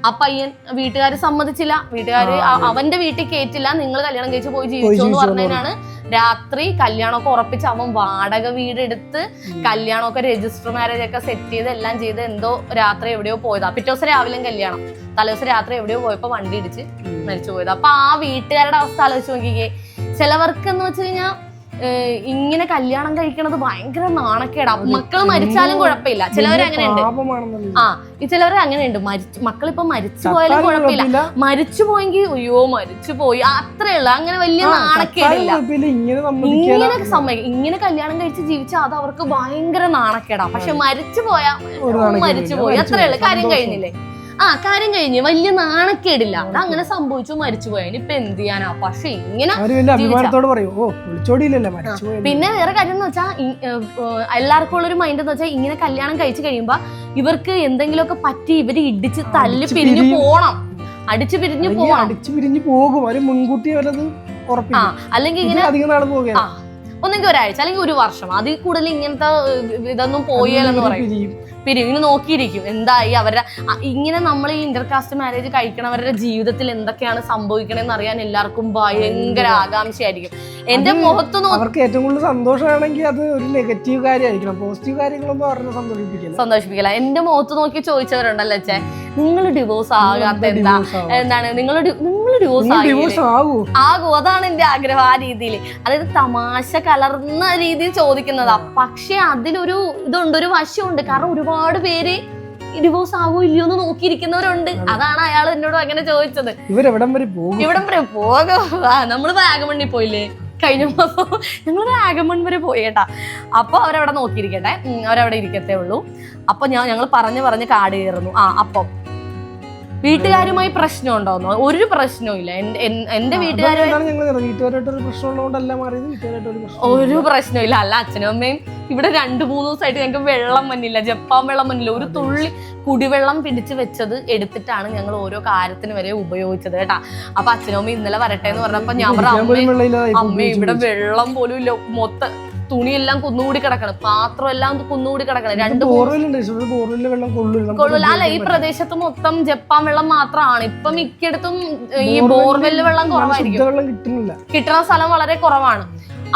ആ പയ്യൻ വീട്ടുകാർ സമ്മതിച്ചില്ല. വീട്ടുകാർ അവന്റെ വീട്ടിൽ കേറ്റില്ല. നിങ്ങൾ കല്യാണം കഴിച്ച് പോയി ജീവിച്ചു എന്ന് പറഞ്ഞതിനാണ് രാത്രി കല്യാണമൊക്കെ ഉറപ്പിച്ച് അവൻ വാടക വീടെടുത്ത് കല്യാണമൊക്കെ രജിസ്റ്റർ മാരേജ് ഒക്കെ സെറ്റ് ചെയ്ത് എല്ലാം ചെയ്ത് എന്തോ രാത്രി എവിടെയോ പോയതാ. പിറ്റേ ദിവസം രാവിലെയും കല്യാണം. തലേദിവസം രാത്രി എവിടെയോ പോയപ്പോ വണ്ടി ഇടിച്ച് മരിച്ചു പോയത്. അപ്പൊ ആ വീട്ടുകാരുടെ അവസ്ഥ ആലോചിച്ച് നോക്കിക്കേ. ചിലവർക്ക് എന്ന് വെച്ച് കഴിഞ്ഞാൽ ഇങ്ങനെ കല്യാണം കഴിക്കണത് ഭയങ്കര നാണക്കേടാ. മക്കൾ മരിച്ചാലും കുഴപ്പമില്ല. ചിലവർ അങ്ങനെയുണ്ട്. ആ ചിലവർ അങ്ങനെയുണ്ട്. മരിച്ചു മക്കളിപ്പോ മരിച്ചു പോയാലും കുഴപ്പമില്ല. മരിച്ചു പോയെങ്കിൽ അയ്യോ മരിച്ചു പോയി. അത്രേ ഉള്ളു. അങ്ങനെ വലിയ നാണക്കേടില്ല. ഇങ്ങനെ സമ്മതിക്കും ഇങ്ങനെ കല്യാണം കഴിച്ച് ജീവിച്ചാൽ അത് അവർക്ക് ഭയങ്കര നാണക്കേടാ. പക്ഷെ മരിച്ചു പോയാ മരിച്ചു പോയി. അത്രേ ഉള്ളു. കാര്യം കഴിഞ്ഞില്ലേ? ആ കാര്യം കഴിഞ്ഞ്. വലിയ നാണക്കേടില്ല. അത് അങ്ങനെ സംഭവിച്ചു മരിച്ചു പോയാൽ ഇപ്പൊ എന്ത് ചെയ്യാനാ? പക്ഷെ ഇങ്ങനെ പിന്നെ വേറെ കാര്യം എന്ന് വെച്ചാൽ എല്ലാവർക്കും ഉള്ളൊരു മൈൻഡ് എന്ന് വെച്ചാൽ ഇങ്ങനെ കല്യാണം കഴിച്ചു കഴിയുമ്പോ ഇവർക്ക് എന്തെങ്കിലുമൊക്കെ പറ്റി ഇവർ ഇടിച്ച് തല്ലി പിരിഞ്ഞു പോണം. അടിച്ചു പിരിഞ്ഞു പോകണം അടിച്ചു പിരിഞ്ഞു പോകും. അവർ മുൻകൂട്ടി അവരത് ആ അല്ലെങ്കിൽ ഇങ്ങനെ അധികം നാൾ ഒന്നെങ്കിൽ ഒരാഴ്ച അല്ലെങ്കിൽ ഒരു വർഷം. അതിൽ കൂടുതൽ ഇങ്ങനത്തെ ഇതൊന്നും പോയാലെന്ന് പറയും. പിരിയും പിരിയും ഇങ്ങനെ നോക്കിയിരിക്കും എന്തായി അവരുടെ ഇങ്ങനെ നമ്മൾ ഈ ഇന്റർകാസ്റ്റ് മാരേജ് കഴിക്കണവരുടെ ജീവിതത്തിൽ എന്തൊക്കെയാണ് സംഭവിക്കണമെന്ന് അറിയാൻ എല്ലാവർക്കും ഭയങ്കര ആകാംക്ഷയായിരിക്കും. എന്റെ മുഖത്ത് നോക്കി അവർക്ക് ഏറ്റവും കൂടുതൽ സന്തോഷമാണെങ്കിൽ അത് ഒരു നെഗറ്റീവ് കാര്യമായിരിക്കണം. പോസിറ്റീവ് കാര്യങ്ങളൊന്നും അവരെ സന്തോഷിപ്പിക്കില്ല. സന്തോഷിപ്പിക്കില്ല. എന്റെ മുഖത്ത് നോക്കി ചോദിച്ചവരുണ്ടല്ലോ അച്ഛേ നിങ്ങൾ ഡിവോഴ്സ് ആകാത്ത എന്താ എന്താണ്? നിങ്ങൾ നിങ്ങൾ ഡിവോഴ്സ് ആകൂ ആകൂ. അതാണ് എന്റെ ആഗ്രഹം ആ രീതിയിൽ. അതായത് തമാശ കലർന്ന രീതിയിൽ ചോദിക്കുന്നതാ. പക്ഷെ അതിലൊരു ഇതുണ്ട് ഒരു വശമുണ്ട്. കാരണം ഒരുപാട് പേര് ഡിവോഴ്സ് ആകോ ഇല്ലയോ എന്ന് നോക്കിയിരിക്കുന്നവരുണ്ട്. അതാണ് അയാൾ എന്നോട് അങ്ങനെ ചോദിച്ചത്. ഇവരെവിടം വരെ പോകും? ഇവിടം വരെ പോകും. നമ്മൾ വാഗമണ്ണി പോയില്ലേ? കഴിഞ്ഞ മാസം ഞങ്ങൾ വാഗമൺ വരെ പോയി കേട്ടാ. അപ്പൊ അവരവിടെ നോക്കിയിരിക്കട്ടെ. അവരവിടെ ഇരിക്കത്തേ ഉള്ളൂ. അപ്പൊ ഞാൻ ഞങ്ങൾ പറഞ്ഞു പറഞ്ഞ് കാട് കയറുന്നു. ആ അപ്പം വീട്ടുകാരുമായി പ്രശ്നം ഉണ്ടോന്നോ ഒരു പ്രശ്നവും ഇല്ല. എന്റെ വീട്ടുകാരുമായി അതുകൊണ്ടാണ് ഞങ്ങൾ വീട്ടുകാരായിട്ട് ഒരു പ്രശ്നം ഉള്ളതുകൊണ്ടല്ല മാറിയത്. ഒരു പ്രശ്നം പ്രശ്നമില്ല അല്ല അച്ഛനും അമ്മയും ഇവിടെ രണ്ടു മൂന്ന് ദിവസമായിട്ട് ഞങ്ങൾക്ക് വെള്ളം മഞ്ഞില്ല ജപ്പാൻ വെള്ളം മഞ്ഞില്ല ഒരു തുള്ളി കുടിവെള്ളം പിടിച്ചു വെച്ചത് എടുത്തിട്ടാണ് ഞങ്ങൾ ഓരോ കാര്യത്തിന് വരെ ഉപയോഗിച്ചത് കേട്ടാ. അപ്പൊ അച്ഛനും അമ്മയും ഇന്നലെ വരട്ടെ എന്ന് പറഞ്ഞപ്പോ ഞാൻ പറഞ്ഞു അമ്മ ഇവിടെ വെള്ളം പോലും ഇല്ല. മൊത്തം തുണിയെല്ലാം കുന്നുകൂടി കിടക്കണം പാത്രം എല്ലാം കുന്നുകൂടി കിടക്കണം. രണ്ട് കൊള്ളൂല അല്ല ഈ പ്രദേശത്ത് മൊത്തം ജപ്പാൻ വെള്ളം മാത്രമാണ്. ഇപ്പൊ മിക്കയിടത്തും ഈ ബോർവെല്ല് വെള്ളം കുറവായിരിക്കും. കിട്ടുന്ന സ്ഥലം വളരെ കുറവാണ്.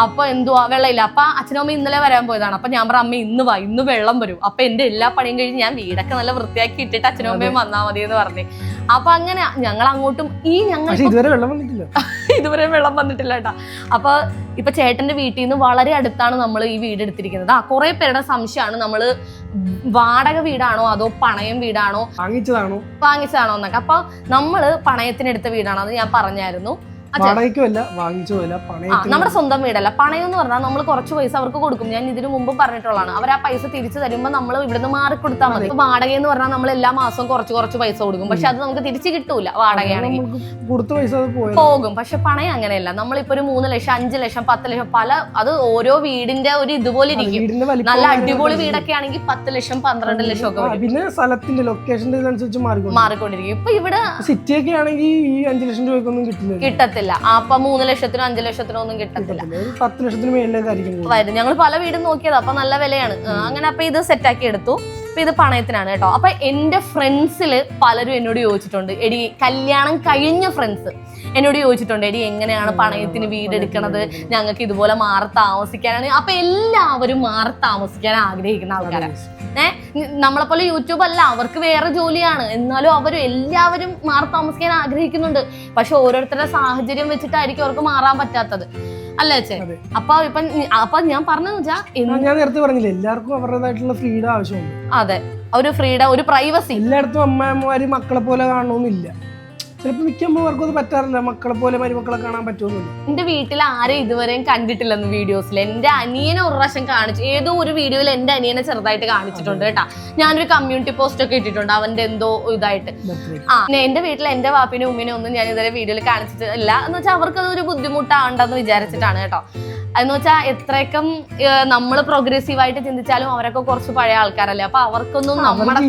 അപ്പൊ എന്തുവാ? വെള്ളമില്ല. അപ്പൊ അച്ഛനും അമ്മ ഇന്നലെ വരാൻ പോയതാണ്. അപ്പൊ ഞാൻ പറ അമ്മ ഇന്ന് വാ ഇന്ന് വെള്ളം വരും. അപ്പൊ എന്റെ എല്ലാ പണിയും കഴിഞ്ഞ് ഞാൻ വീടൊക്കെ നല്ല വൃത്തിയാക്കി ഇട്ടിട്ട് അച്ഛനും അമ്മയും വന്നാ മതി എന്ന് പറഞ്ഞു. അപ്പൊ അങ്ങനെ ഞങ്ങൾ അങ്ങോട്ടും ഈ ഞങ്ങൾ ഇതുവരെ വെള്ളം വന്നിട്ടില്ല. [laughs] ഇതുവരെ വെള്ളം വന്നിട്ടില്ല കേട്ടാ. അപ്പൊ ഇപ്പൊ ചേട്ടന്റെ വീട്ടിൽ നിന്ന് വളരെ അടുത്താണ് നമ്മൾ ഈ വീട് എടുത്തിരിക്കുന്നത്. ആ കുറെ പേരുടെ സംശയമാണ് നമ്മൾ വാടക വീടാണോ അതോ പണയം വീടാണോ? വാങ്ങിച്ചതാണോ? വാങ്ങിച്ചതാണോ എന്നൊക്കെ. അപ്പൊ നമ്മൾ പണയത്തിനെടുത്ത വീടാണോ. അത് ഞാൻ പറഞ്ഞായിരുന്നു. നമ്മുടെ സ്വന്തം വീടല്ല. പണയം എന്ന് പറഞ്ഞാൽ നമ്മൾ കുറച്ച് പൈസ അവർക്ക് കൊടുക്കും. ഞാൻ ഇതിനു മുമ്പ് പറഞ്ഞിട്ടുള്ളതാണ്. അവർ ആ പൈസ തിരിച്ചു തരുമ്പോൾ നമ്മൾ ഇവിടുന്ന് മാറി കൊടുത്താൽ മതി വാടക എന്ന് പറഞ്ഞാൽ നമ്മൾ എല്ലാ മാസവും കുറച്ച് കുറച്ച് പൈസ കൊടുക്കും. പക്ഷെ അത് നമുക്ക് തിരിച്ചു കിട്ടൂല വാടകയാണെങ്കിൽ. കൊടുത്ത പൈസ പോകും. പക്ഷെ പണയം അങ്ങനെയല്ല. നമ്മളിപ്പോ ഒരു മൂന്ന് ലക്ഷം അഞ്ച് ലക്ഷം പത്ത് ലക്ഷം പല അത് ഓരോ വീടിന്റെ ഒരു ഇതുപോലെ ഇരിക്കും. നല്ല അടിപൊളി വീടൊക്കെ ആണെങ്കിൽ പത്ത് ലക്ഷം പന്ത്രണ്ട് ലക്ഷം ഒക്കെ പിന്നെ സ്ഥലത്തിന്റെ ലൊക്കേഷന്റെ അനുസരിച്ച് മാറിക്കൊണ്ട് മാറിക്കൊണ്ടിരിക്കും. ഇപ്പൊ ഇവിടെ സിറ്റിയൊക്കെ ആണെങ്കിൽ ഈ അഞ്ചു ലക്ഷം രൂപയ്ക്കൊന്നും കിട്ടില്ല കിട്ടത്തില്ല. ആ, അപ്പൊ മൂന്ന് ലക്ഷത്തിനോ അഞ്ചു ലക്ഷത്തിനോ ഒന്നും കിട്ടത്തില്ല കിട്ടത്തില്ല. പത്ത് ലക്ഷത്തിന്. വരും ഞങ്ങൾ പല വീടും നോക്കിയത് അപ്പൊ നല്ല വിലയാണ് അങ്ങനെ അപ്പൊ ഇത് സെറ്റ് ആക്കി എടുത്തു അപ്പൊ ഇത് പണയത്തിനാണ് കേട്ടോ. അപ്പൊ എന്റെ ഫ്രണ്ട്സിൽ പലരും എന്നോട് ചോദിച്ചിട്ടുണ്ട് എടി കല്യാണം കഴിഞ്ഞ ഫ്രണ്ട്സ് എന്നോട് ചോദിച്ചിട്ടുണ്ട് എടി എങ്ങനെയാണ് പണയത്തിന് വീടെടുക്കണത്? ഞങ്ങൾക്ക് ഇതുപോലെ മാറി താമസിക്കാനാണ്. അപ്പൊ എല്ലാവരും മാറി താമസിക്കാൻ ആഗ്രഹിക്കുന്ന ആൾക്കാരാണ് ഏഹ് നമ്മളെപ്പോലെ യൂട്യൂബ് അല്ല അവർക്ക് വേറെ ജോലിയാണ്. എന്നാലും അവർ എല്ലാവരും മാറി താമസിക്കാൻ ആഗ്രഹിക്കുന്നുണ്ട്. പക്ഷെ ഓരോരുത്തരുടെ സാഹചര്യം വെച്ചിട്ടായിരിക്കും അവർക്ക് മാറാൻ പറ്റാത്തത്. അല്ലേ അച്ഛൻ. അപ്പൊ ഇപ്പൊ അപ്പൊ ഞാൻ പറഞ്ഞെന്ന് വെച്ചാ ഞാൻ നേരത്തെ പറഞ്ഞില്ലേ എല്ലാവർക്കും അവരുടേതായിട്ടുള്ള ഫ്രീഡം ആവശ്യമുണ്ട്. അതെ. ഒരു ഫ്രീഡം ഒരു പ്രൈവസി എല്ലായിടത്തും അമ്മമാര് മക്കളെ പോലെ കാണണമെന്നില്ല ചിലപ്പോൾ മിക്ക അമ്മമാർക്കും അത് പറ്റാറില്ല. മക്കളെ പോലെ മരുമക്കളെ കാണാൻ പറ്റുമെന്നില്ല എന്റെ വീട്ടിൽ ആരും ഇതുവരെയും കണ്ടിട്ടില്ലെന്ന് വീഡിയോസിൽ എന്റെ അനിയനെ ഒരു പ്രാവശ്യം കാണിച്ചു ഏതോ ഒരു വീഡിയോയിൽ എന്റെ അനിയനെ ചെറുതായിട്ട് കാണിച്ചിട്ടുണ്ട് കേട്ടാ. ഞാനൊരു കമ്മ്യൂണിറ്റി പോസ്റ്റ് ഒക്കെ ഇട്ടിട്ടുണ്ട് അവന്റെ എന്തോ ഇതായിട്ട്. ആ എന്റെ വീട്ടിൽ എന്റെ വാപ്പിനും ഉമ്മിനും ഒന്നും ഞാൻ ഇതുവരെ വീഡിയോയിൽ കാണിച്ചിട്ടില്ല എന്ന് വെച്ചാൽ അവർക്ക് അതൊരു ബുദ്ധിമുട്ടാണ്ടെന്ന് വിചാരിച്ചിട്ടാണ് കേട്ടോ. എന്ന് വെച്ചാൽ എത്രയൊക്കെ നമ്മൾ പ്രോഗ്രസീവ് ആയിട്ട് ചിന്തിച്ചാലും അവരൊക്കെ കുറച്ച് പഴയ ആൾക്കാരല്ലേ. അപ്പൊ അവർക്കൊന്നും നമ്മുടെ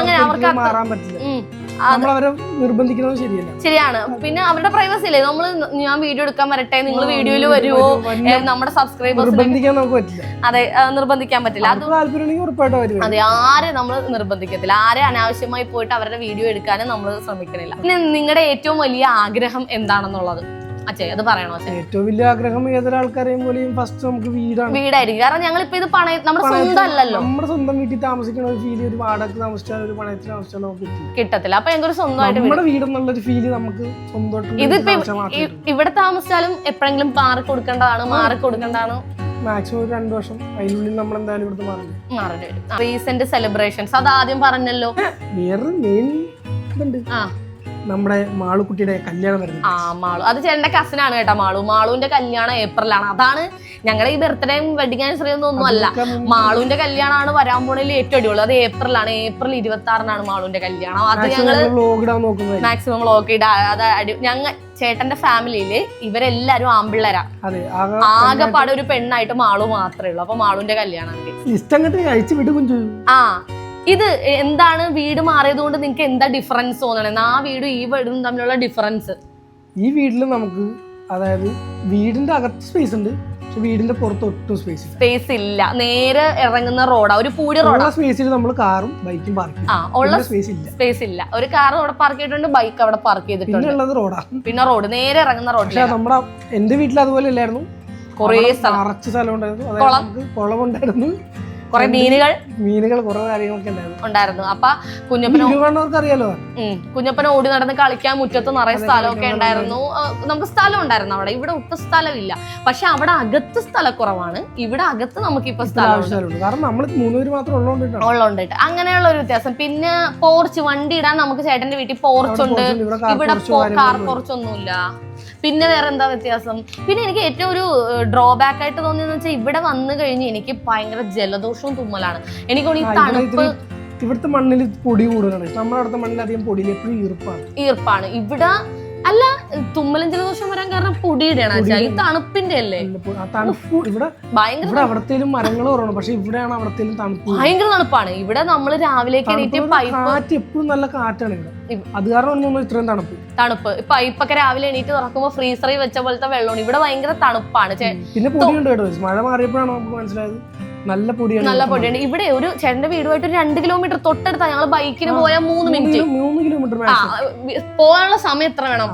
അങ്ങനെ അവർക്ക് മാറാൻ പറ്റില്ല. നിർബന്ധിക്കുന്നത് ശരിയല്ല. ശരിയാണ്. പിന്നെ അവരുടെ പ്രൈവസി അല്ലേ നമ്മൾ ഞാൻ വീഡിയോ എടുക്കാൻ വരട്ടെ? നിങ്ങൾ വീഡിയോയിൽ വരുമോ നമ്മുടെ പറ്റില്ല. അതെ നിർബന്ധിക്കാൻ പറ്റില്ല. അത് അതെ ആരെ നമ്മൾ നിർബന്ധിക്കത്തില്ല. ആരെ അനാവശ്യമായി പോയിട്ട് അവരുടെ വീഡിയോ എടുക്കാനും നമ്മൾ ശ്രമിക്കണില്ല. പിന്നെ നിങ്ങളുടെ ഏറ്റവും വലിയ ആഗ്രഹം എന്താണെന്നുള്ളത്? അച്ഛേ അത് പറയണോ ഏറ്റവും വലിയ ആഗ്രഹം ഏതൊരാൾക്കാരെയും പോലെയും ഫസ്റ്റ് നമുക്ക് വീടാണ്. വീടായിരിക്കും. കാരണം ഞങ്ങൾ ഇപ്പൊ ഇത് പണയ നമ്മുടെ സ്വന്തം അല്ലല്ലോ നമ്മുടെ സ്വന്തം വീട്ടിൽ താമസിക്കണ ഒരു ഫീൽ ഒരു വാടക താമസിച്ചാൽ ഒരു പണയത്തിൽ താമസിച്ചാൽ നമുക്ക് കിട്ടില്ല. കിട്ടത്തില്ല. അപ്പൊ ഞങ്ങൾക്ക് ഒരു സ്വന്തമായിട്ട് വീട്. നമ്മുടെ ഫീൽ നമുക്ക് ഇതിപ്പോ സ്വന്തമായിട്ട് ഇ- ഇവിടെ താമസിച്ചാലും എപ്പോഴെങ്കിലും മാറി കൊടുക്കേണ്ടതാണ് മാറി കൊടുക്കേണ്ടതാണ്. മാക്സിമം ഒരു രണ്ടു വർഷം. അതിനുള്ളിൽ നമ്മൾ എന്തായാലും ഇവിടുത്തെ മാറില്ല മാറേണ്ടി വരും. റീസെന്റ് സെലിബ്രേഷൻസ് അത് ആദ്യം പറഞ്ഞല്ലോ. വേറെ മെയിൻ ഇതുണ്ട്. ആ. നമ്മുടെ മാളുക്കുട്ടിയുടെ കല്യാണം വരുന്നത്. ആ മാളു. അത് ചേട്ടന്റെ കസിനാണ് കേട്ടോ മാളു. മാളുവിന്റെ കല്യാണം ഏപ്രിലാണ്. അതാണ് ഞങ്ങളെ ഈ ബർത്ത്ഡേയും വെഡിങ് ആനിവേഴ്സറി ഒന്നും ഒന്നും അല്ല. മാളുവിന്റെ കല്യാണമാണ് വരാൻ പോണതിൽ ഏറ്റവും അടിപൊളി. അത് ഏപ്രിലാണ്. ഏപ്രിൽ ഇരുപത്തി ആറിനാണ് മാളുവിന്റെ കല്യാണം. അത് ഞങ്ങൾ മാക്സിമം ലോക്ക് ഇടാ. അത് അടി- ഞങ്ങ ചേട്ടന്റെ ഫാമിലിയിൽ ഇവരെല്ലാരും ആമ്പിള്ളേരാ. ആകെപ്പാടെ ഒരു പെണ്ണായിട്ട് മാളു മാത്രമേ ഉള്ളൂ. അപ്പൊ മാളുവിന്റെ കല്യാണം ആ ഇത് എന്താണ് വീട് മാറിയത് കൊണ്ട് നിങ്ങൾക്ക് എന്താ ഡിഫറൻസ് തോന്നണേ? ആ വീടും ഈ വീടും തമ്മിലുള്ള ഡിഫറൻസ് ഈ വീട്ടിൽ നമുക്ക് അതായത് വീടിന്റെ അകത്ത് സ്പേസ് ഉണ്ട് പക്ഷെ വീടിന്റെ പുറത്ത് ഒട്ടും സ്പേസ് ഇല്ല. സ്പേസ് ഇല്ല. നേരെ ഇറങ്ങുന്ന റോഡാ ഒരു പൂടി റോഡാ സ്പേസിൽ നമ്മൾ കാറും ബൈക്കും പാർക്ക് ചെയ്യും. ആ ഉള്ള സ്പേസ് ഇല്ല. സ്പേസ് ഇല്ല. ഒരു കാർ അവിടെ പാർക്ക് ചെയ്തിട്ടുണ്ട് ബൈക്ക് അവിടെ പാർക്ക് ചെയ്തിട്ടുണ്ട്. ഉള്ളത് റോഡാ പിന്നെ റോഡ് നേരെ ഇറങ്ങുന്ന റോഡ് നമ്മുടെ എന്റെ വീട്ടിൽ അതുപോലെ ഇല്ലായിരുന്നു. കുറേ സ്ഥലം. നിറച്ച് സ്ഥലം ഉണ്ടായിരുന്നു. കുളം. ഉണ്ടായിരുന്നു കുറെ മീനുകൾ മീനുകൾ കുറെ കാര്യങ്ങളൊക്കെ ഉണ്ടായിരുന്നു. അപ്പൊ കുഞ്ഞപ്പന മീനു കാണുന്നവർക്ക് അറിയാലോ കുഞ്ഞപ്പന ഓടി നടന്ന് കളിക്കാൻ മുറ്റത്ത് നിറയെ സ്ഥലമൊക്കെ ഉണ്ടായിരുന്നു. നമുക്ക് സ്ഥലം ഉണ്ടായിരുന്നു അവിടെ. ഇവിടെ ഒട്ടും ഇല്ല. പക്ഷെ അവിടെ അകത്ത് സ്ഥലക്കുറവാണ്. ഇവിടെ അകത്ത് നമുക്ക് ഇപ്പൊ ഉള്ളതുകൊണ്ടിട്ട് അങ്ങനെയുള്ള ഒരു വ്യത്യാസം. പിന്നെ പോർച്ച് വണ്ടി ഇടാൻ നമുക്ക് ചേട്ടന്റെ വീട്ടിൽ പോർച്ച് ഉണ്ട് ഇവിടെ കാർ പോർച്ചൊന്നുമില്ല. പിന്നെ വേറെ എന്താ വ്യത്യാസം? പിന്നെ എനിക്ക് ഏറ്റവും ഒരു ഡ്രോബാക്ക് ആയിട്ട് തോന്നിയെന്ന് വെച്ചാൽ ഇവിടെ വന്നു കഴിഞ്ഞ് എനിക്ക് ഭയങ്കര ജലദോഷവും തുമ്മലാണ്. എനിക്ക് ഈ തണുപ്പ് ഇവിടുത്തെ മണ്ണിൽ പൊടി കൂടുതലാണ്. നമ്മുടെ അടുത്ത മണ്ണിൽ അധികം പൊടിയിൽ എപ്പോഴും ഈർപ്പാണ്. ഈർപ്പാണ്. ഇവിടെ തുമ്മലും ജലദോഷം വരാൻ കാരണം പൊടിയുടെയാണ് വെച്ചാൽ ഈ തണുപ്പിന്റെ അല്ലേ? തണുപ്പ് ഇവിടെ ഭയങ്കര ഇവിടെ അവിടത്തേലും മരങ്ങൾ കുറവാണ്. പക്ഷെ ഇവിടെയാണ് അവിടത്തേലും തണുപ്പ്. ഭയങ്കര തണുപ്പാണ്. ഇവിടെ നമ്മൾ രാവിലെ എണീറ്റ് കാറ്റ് എപ്പോഴും നല്ല കാറ്റാണ് ഇവിടെ. ഇവ- അത് കാരണം ഇത്രയും തണുപ്പ്. തണുപ്പ്. പൈപ്പൊക്കെ രാവിലെ എണീറ്റ് തുറക്കുമ്പോൾ ഫ്രീസറിൽ വെച്ച പോലത്തെ വെള്ളമാണ്. ഇവിടെ ഭയങ്കര തണുപ്പാണ്. പിന്നെ പൊടിയുണ്ട് കേട്ടോ. മഴ മാറിയപ്പോഴാണ് നമുക്ക് മനസ്സിലായത്? നല്ല പൊടിയാണ് നല്ല പൊടിയാണ്. ഇവിടെ ഒരു ചേട്ടന്റെ വീടുമായിട്ട് ഒരു രണ്ട് കിലോമീറ്റർ തൊട്ടടുത്താ ഞങ്ങൾ ബൈക്കിന് പോയാൽ മൂന്ന് മിനിറ്റ് മൂന്ന് കിലോമീറ്റർ പോകാനുള്ള സമയം എത്ര വേണം?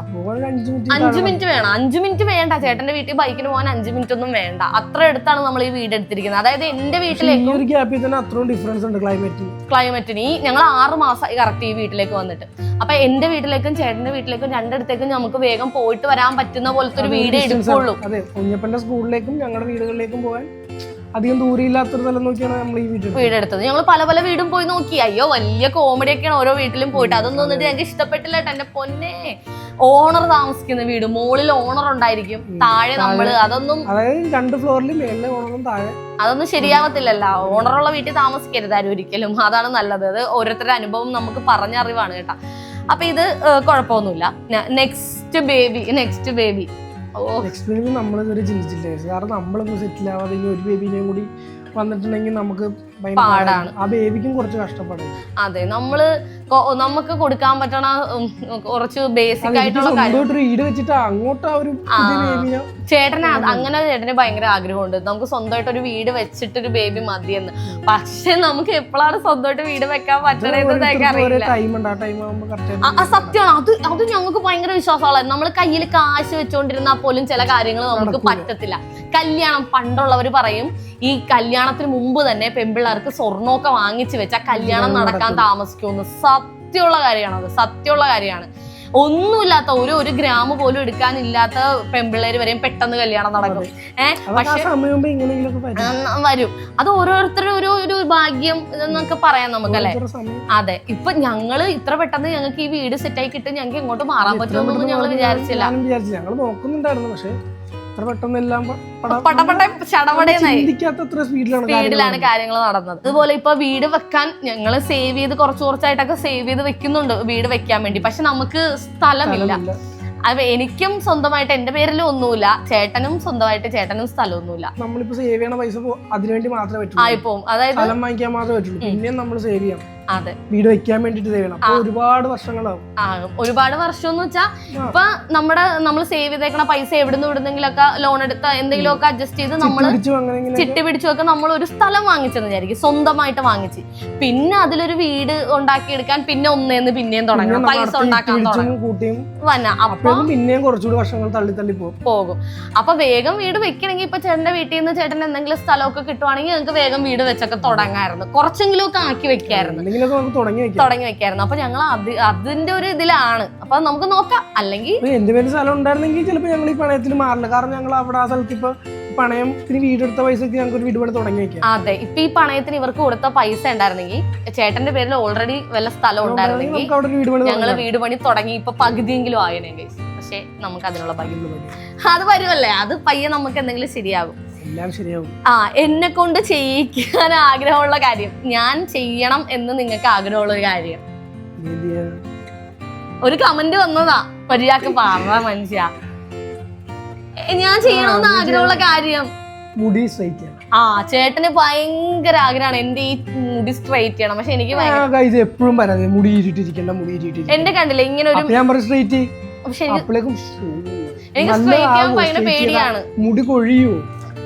അഞ്ച് മിനിറ്റ് വേണം. അഞ്ചു മിനിറ്റ് വേണ്ട. ചേട്ടന്റെ വീട്ടിൽ ബൈക്കിന് പോകാൻ അഞ്ചു മിനിറ്റ് ഒന്നും വേണ്ട. അത്ര അടുത്താണ് നമ്മൾ ഈ വീട് എടുത്തിരിക്കുന്നത്. അതായത് എന്റെ വീട്ടിലേക്ക് വീട്ടിലേക്കും ഒരു ഗ്യാപ്പിൽ തന്നെ അത്രയും ഡിഫറൻസ് ഉണ്ട് ക്ലൈമറ്റിന് ക്ലൈമറ്റിന് ഈ ഞങ്ങൾ ആറ് മാസമായി കറക്റ്റ് ഈ വീട്ടിലേക്ക് വന്നിട്ട്. അപ്പൊ എന്റെ വീട്ടിലേക്കും ചേട്ടന്റെ വീട്ടിലേക്കും രണ്ടിടത്തേക്കും നമുക്ക് വേഗം പോയിട്ട് വരാൻ പറ്റുന്ന പോലത്തെ ഒരു വീട് എടുക്കുള്ളൂ. അതെ കുഞ്ഞപ്പന്റെ സ്കൂളിലേക്കും ഞങ്ങളുടെ വീടുകളിലേക്കും പോകാൻ അധികം ദൂരമില്ലാത്തൊരു സ്ഥലം നോക്കിയാണ് നമ്മൾ ഈ വീട്ടിൽ വീടെടുത്തത്. ഞങ്ങൾ പല പല വീടും പോയി നോക്കി. അയ്യോ വലിയ കോമഡി ഒക്കെയാണ് ഓരോ വീട്ടിലും പോയിട്ട്. അതൊന്നും എന്നിട്ട് ഞങ്ങൾക്ക് ഇഷ്ടപ്പെട്ടില്ല എന്റെ പൊന്നെ. ഓണർ താമസിക്കുന്ന വീട്. മുകളിൽ ഓണർ ഉണ്ടായിരിക്കും. താഴെ നമ്മൾ. അതൊന്നും അതായത് രണ്ട് ഫ്ലോറിൽ മേളിലെ ഓണറും താഴെ. അതൊന്നും ശരിയാവത്തില്ലല്ലോ. ഓണറുള്ള വീട്ടിൽ താമസിക്കരുത് ആരും ഒരിക്കലും. അതാണ് നല്ലത്. അത് ഓരോരുത്തരുടെ അനുഭവം നമുക്ക് പറഞ്ഞറിവാണ് കേട്ടോ. അപ്പൊ ഇത് കുഴപ്പമൊന്നുമില്ല. നെക്സ്റ്റ് ബേബി നെക്സ്റ്റ് ബേബി ഓ. എക്സ്പീരിയൻസ് നമ്മൾ ഇതുവരെ ചിന്തിച്ചില്ല കാരണം നമ്മളൊന്നും സെറ്റിൽ ആവാതെ ഇനി ഒരു ബേബിനെയും കൂടി വന്നിട്ടുണ്ടെങ്കിൽ നമുക്ക് പാടാണ്. ആ ബേബിക്കും കുറച്ച് അതെ നമ്മൾ നമുക്ക് കൊടുക്കാൻ പറ്റണ കുറച്ച് ബേസിക് ആയിട്ടുള്ള വീട് വെച്ചിട്ട് അങ്ങോട്ട് ആ ഒരു ചേട്ടന് അങ്ങനെ ചേട്ടന് ഭയങ്കര ആഗ്രഹമുണ്ട്. നമുക്ക് സ്വന്തമായിട്ട് ഒരു വീട് വെച്ചിട്ട് ഒരു ബേബി മതിയെന്ന് പക്ഷെ നമുക്ക് എപ്പോഴാണ് സ്വന്തമായിട്ട് വീട് വെക്കാൻ അറിയില്ല ആ സത്യമാണ്. അത് അത് ഞങ്ങൾക്ക് ഭയങ്കര വിശ്വാസമുള്ള നമ്മൾ കയ്യിൽ കാശ് വെച്ചോണ്ടിരുന്നാൽ പോലും ചില കാര്യങ്ങൾ നമുക്ക്. പറ്റത്തില്ല. കല്യാണം പണ്ടുള്ളവർ പറയും ഈ കല്യാണത്തിന് മുമ്പ് തന്നെ പെമ്പിള്ളേർക്ക് സ്വർണമൊക്കെ വാങ്ങിച്ചു വെച്ചാൽ കല്യാണം നടക്കാൻ. താമസിക്കുമെന്ന് സത്യമുള്ള കാര്യമാണ് അത്. സത്യമുള്ള കാര്യമാണ്. ഒന്നുമില്ലാത്ത ഒരു ഒരു ഗ്രാമ പോലും എടുക്കാനില്ലാത്ത പെമ്പിള്ളേര് വരെയും പെട്ടെന്ന് കല്യാണം നടക്കും. ഏഹ് പക്ഷെ വരും. അത് ഓരോരുത്തരുടെ ഒരു ഒരു ഭാഗ്യം എന്നൊക്കെ പറയാം നമുക്ക് അല്ലെ? അതെ. ഇപ്പൊ ഞങ്ങൾ ഇത്ര പെട്ടെന്ന് ഞങ്ങൾക്ക് ഈ വീട് സെറ്റായി കിട്ടും ഞങ്ങൾക്ക് ഇങ്ങോട്ട് മാറാൻ പറ്റുമെന്നൊന്നും ഞങ്ങൾ വിചാരിച്ചില്ല. ഞങ്ങൾ നോക്കുന്നുണ്ടായിരുന്നു പക്ഷെ ഇത്ര പെട്ടെന്ന് എല്ലാം ചിന്തിക്കാത്ത സ്പീഡിലാണ് കാര്യങ്ങൾ നടന്നത്. അതുപോലെ ഇപ്പൊ വീട് വെക്കാൻ ഞങ്ങൾ സേവ് ചെയ്ത് കുറച്ച് കുറച്ചായിട്ടൊക്കെ സേവ് ചെയ്ത് വെക്കുന്നുണ്ട് വീട് വെക്കാൻ വേണ്ടി. പക്ഷെ നമുക്ക് സ്ഥലമില്ല. അപ്പൊ എനിക്കും സ്വന്തമായിട്ട് എന്റെ പേരിലും ഒന്നുമില്ല. ചേട്ടനും സ്വന്തമായിട്ട് ചേട്ടനും സ്ഥലമൊന്നുമില്ല. നമ്മളിപ്പോ സേവ് ചെയ്യണ പൈസ അതിനുവേണ്ടി മാത്രമേ ആയി പോകും അതായത് സ്ഥലം വാങ്ങിക്കാൻ മാത്രമേ പറ്റുള്ളൂ. പിന്നെയും നമ്മൾ സേവ് ചെയ്യണം. അതെ വീട് വെക്കാൻ വേണ്ടിട്ട് ചെയ്യണം. അപ്പൊ ഒരുപാട് വർഷങ്ങളാവും. ഒരുപാട് വർഷം എന്ന് വെച്ചാൽ ആ. ഇപ്പൊ നമ്മുടെ നമ്മൾ സേവ് ചെയ്തേക്കണ പൈസ എവിടുന്ന് ഇവിടുന്നെങ്കിലൊക്കെ ലോൺ എടുത്ത എന്തെങ്കിലുമൊക്കെ അഡ്ജസ്റ്റ് ചെയ്ത് നമ്മൾ ചിട്ടി പിടിച്ചൊക്കെ നമ്മൾ ഒരു സ്ഥലം വാങ്ങിച്ചെന്ന് വിചാരിക്കും. സ്വന്തമായിട്ട് വാങ്ങിച്ച്. പിന്നെ അതിലൊരു വീട് ഉണ്ടാക്കിയെടുക്കാൻ പിന്നെ ഒന്നേന്ന് പിന്നെയും തുടങ്ങണം. പൈസ ഉണ്ടാക്കാൻ തുടങ്ങും. പിന്നെയും കുറച്ചുകൂടി വർഷങ്ങൾ തള്ളി തള്ളി പോകും. അപ്പൊ വേഗം വീട് വെക്കണമെങ്കിൽ ഇപ്പൊ ചേട്ടന്റെ വീട്ടിൽ നിന്ന് ചേട്ടൻ എന്തെങ്കിലും സ്ഥലമൊക്കെ കിട്ടുവാണെങ്കിൽ ഞങ്ങൾക്ക് വേഗം വീട് വെച്ചൊക്കെ തുടങ്ങായിരുന്നു. കുറച്ചെങ്കിലും ഒക്കെ ആക്കി വെക്കായിരുന്നു. എന്തെങ്കിലുമൊക്കെ നമുക്ക് തുടങ്ങി വെക്കാം. തുടങ്ങി വെക്കായിരുന്നു. അപ്പൊ ഞങ്ങൾ അത് അതിന്റെ ഒരു ഇതിലാണ്. അപ്പൊ നമുക്ക് നോക്കാം. അല്ലെങ്കിൽ എന്റെ പേര് സ്ഥലം ഉണ്ടായിരുന്നെങ്കിൽ ചിലപ്പോൾ ഞങ്ങൾ ഈ പണയത്തിൽ മാറില്ല. കാരണം ഞങ്ങൾ അവിടെ ആ സ്ഥലത്ത് ഇപ്പൊ പണയത്തിന് വീടെടുത്ത പൈസക്ക് ഞങ്ങൾക്ക് ഒരു വീട് തുടങ്ങി വെക്കാം. അതെ. ഇപ്പൊ ഈ പണയത്തിന് ഇവർക്ക് കൊടുത്ത പൈസ ഉണ്ടായിരുന്നെങ്കിൽ ചേട്ടന്റെ പേരിൽ ഓൾറെഡി വല്ല സ്ഥലം ഉണ്ടായിരുന്നെങ്കിൽ ഞങ്ങൾ വീട് പണി തുടങ്ങാം. ഇപ്പൊ പകുതിയെങ്കിലും ആയനെ പക്ഷെ നമുക്ക് അതിനുള്ള പകുതി അത് വരുമല്ലേ? അത് പയ്യെ നമുക്ക് എന്തെങ്കിലും ശരിയാകും. ആ എന്നെ കൊണ്ട് ചെയ്യിക്കാൻ ആഗ്രഹമുള്ള കാര്യം. ഞാൻ ചെയ്യണം എന്ന് നിങ്ങൾക്ക് ആഗ്രഹമുള്ള ഒരു കാര്യം. ഒരു കമന്റ് വന്നതാ. ഒരാൾക്ക് പറഞ്ഞ മനുഷ്യ. ഞാൻ ചെയ്യണമെന്ന് ആഗ്രഹമുള്ള കാര്യം. മുടി സ്ട്രൈറ്റ് ആ ചേട്ടന് ഭയങ്കര ആഗ്രഹമാണ് എന്റെ ഈ മുടി സ്ട്രൈറ്റ് ചെയ്യണം. പക്ഷെ എനിക്ക് എപ്പോഴും പറയാതെ മുടി ഇരിട്ടിരിക്കണ്ട മുടി ഇരുട്ടിരിക്കണം എന്റെ കണ്ടില്ല ഇങ്ങനെ ഒരു ഞാൻ പറ സ്ട്രൈറ്റ് പക്ഷെ എനിക്ക് സ്ട്രൈറ്റ് ചെയ്യാൻ ഭയങ്കര പേടിയാണ്. മുടി കൊഴിയോ.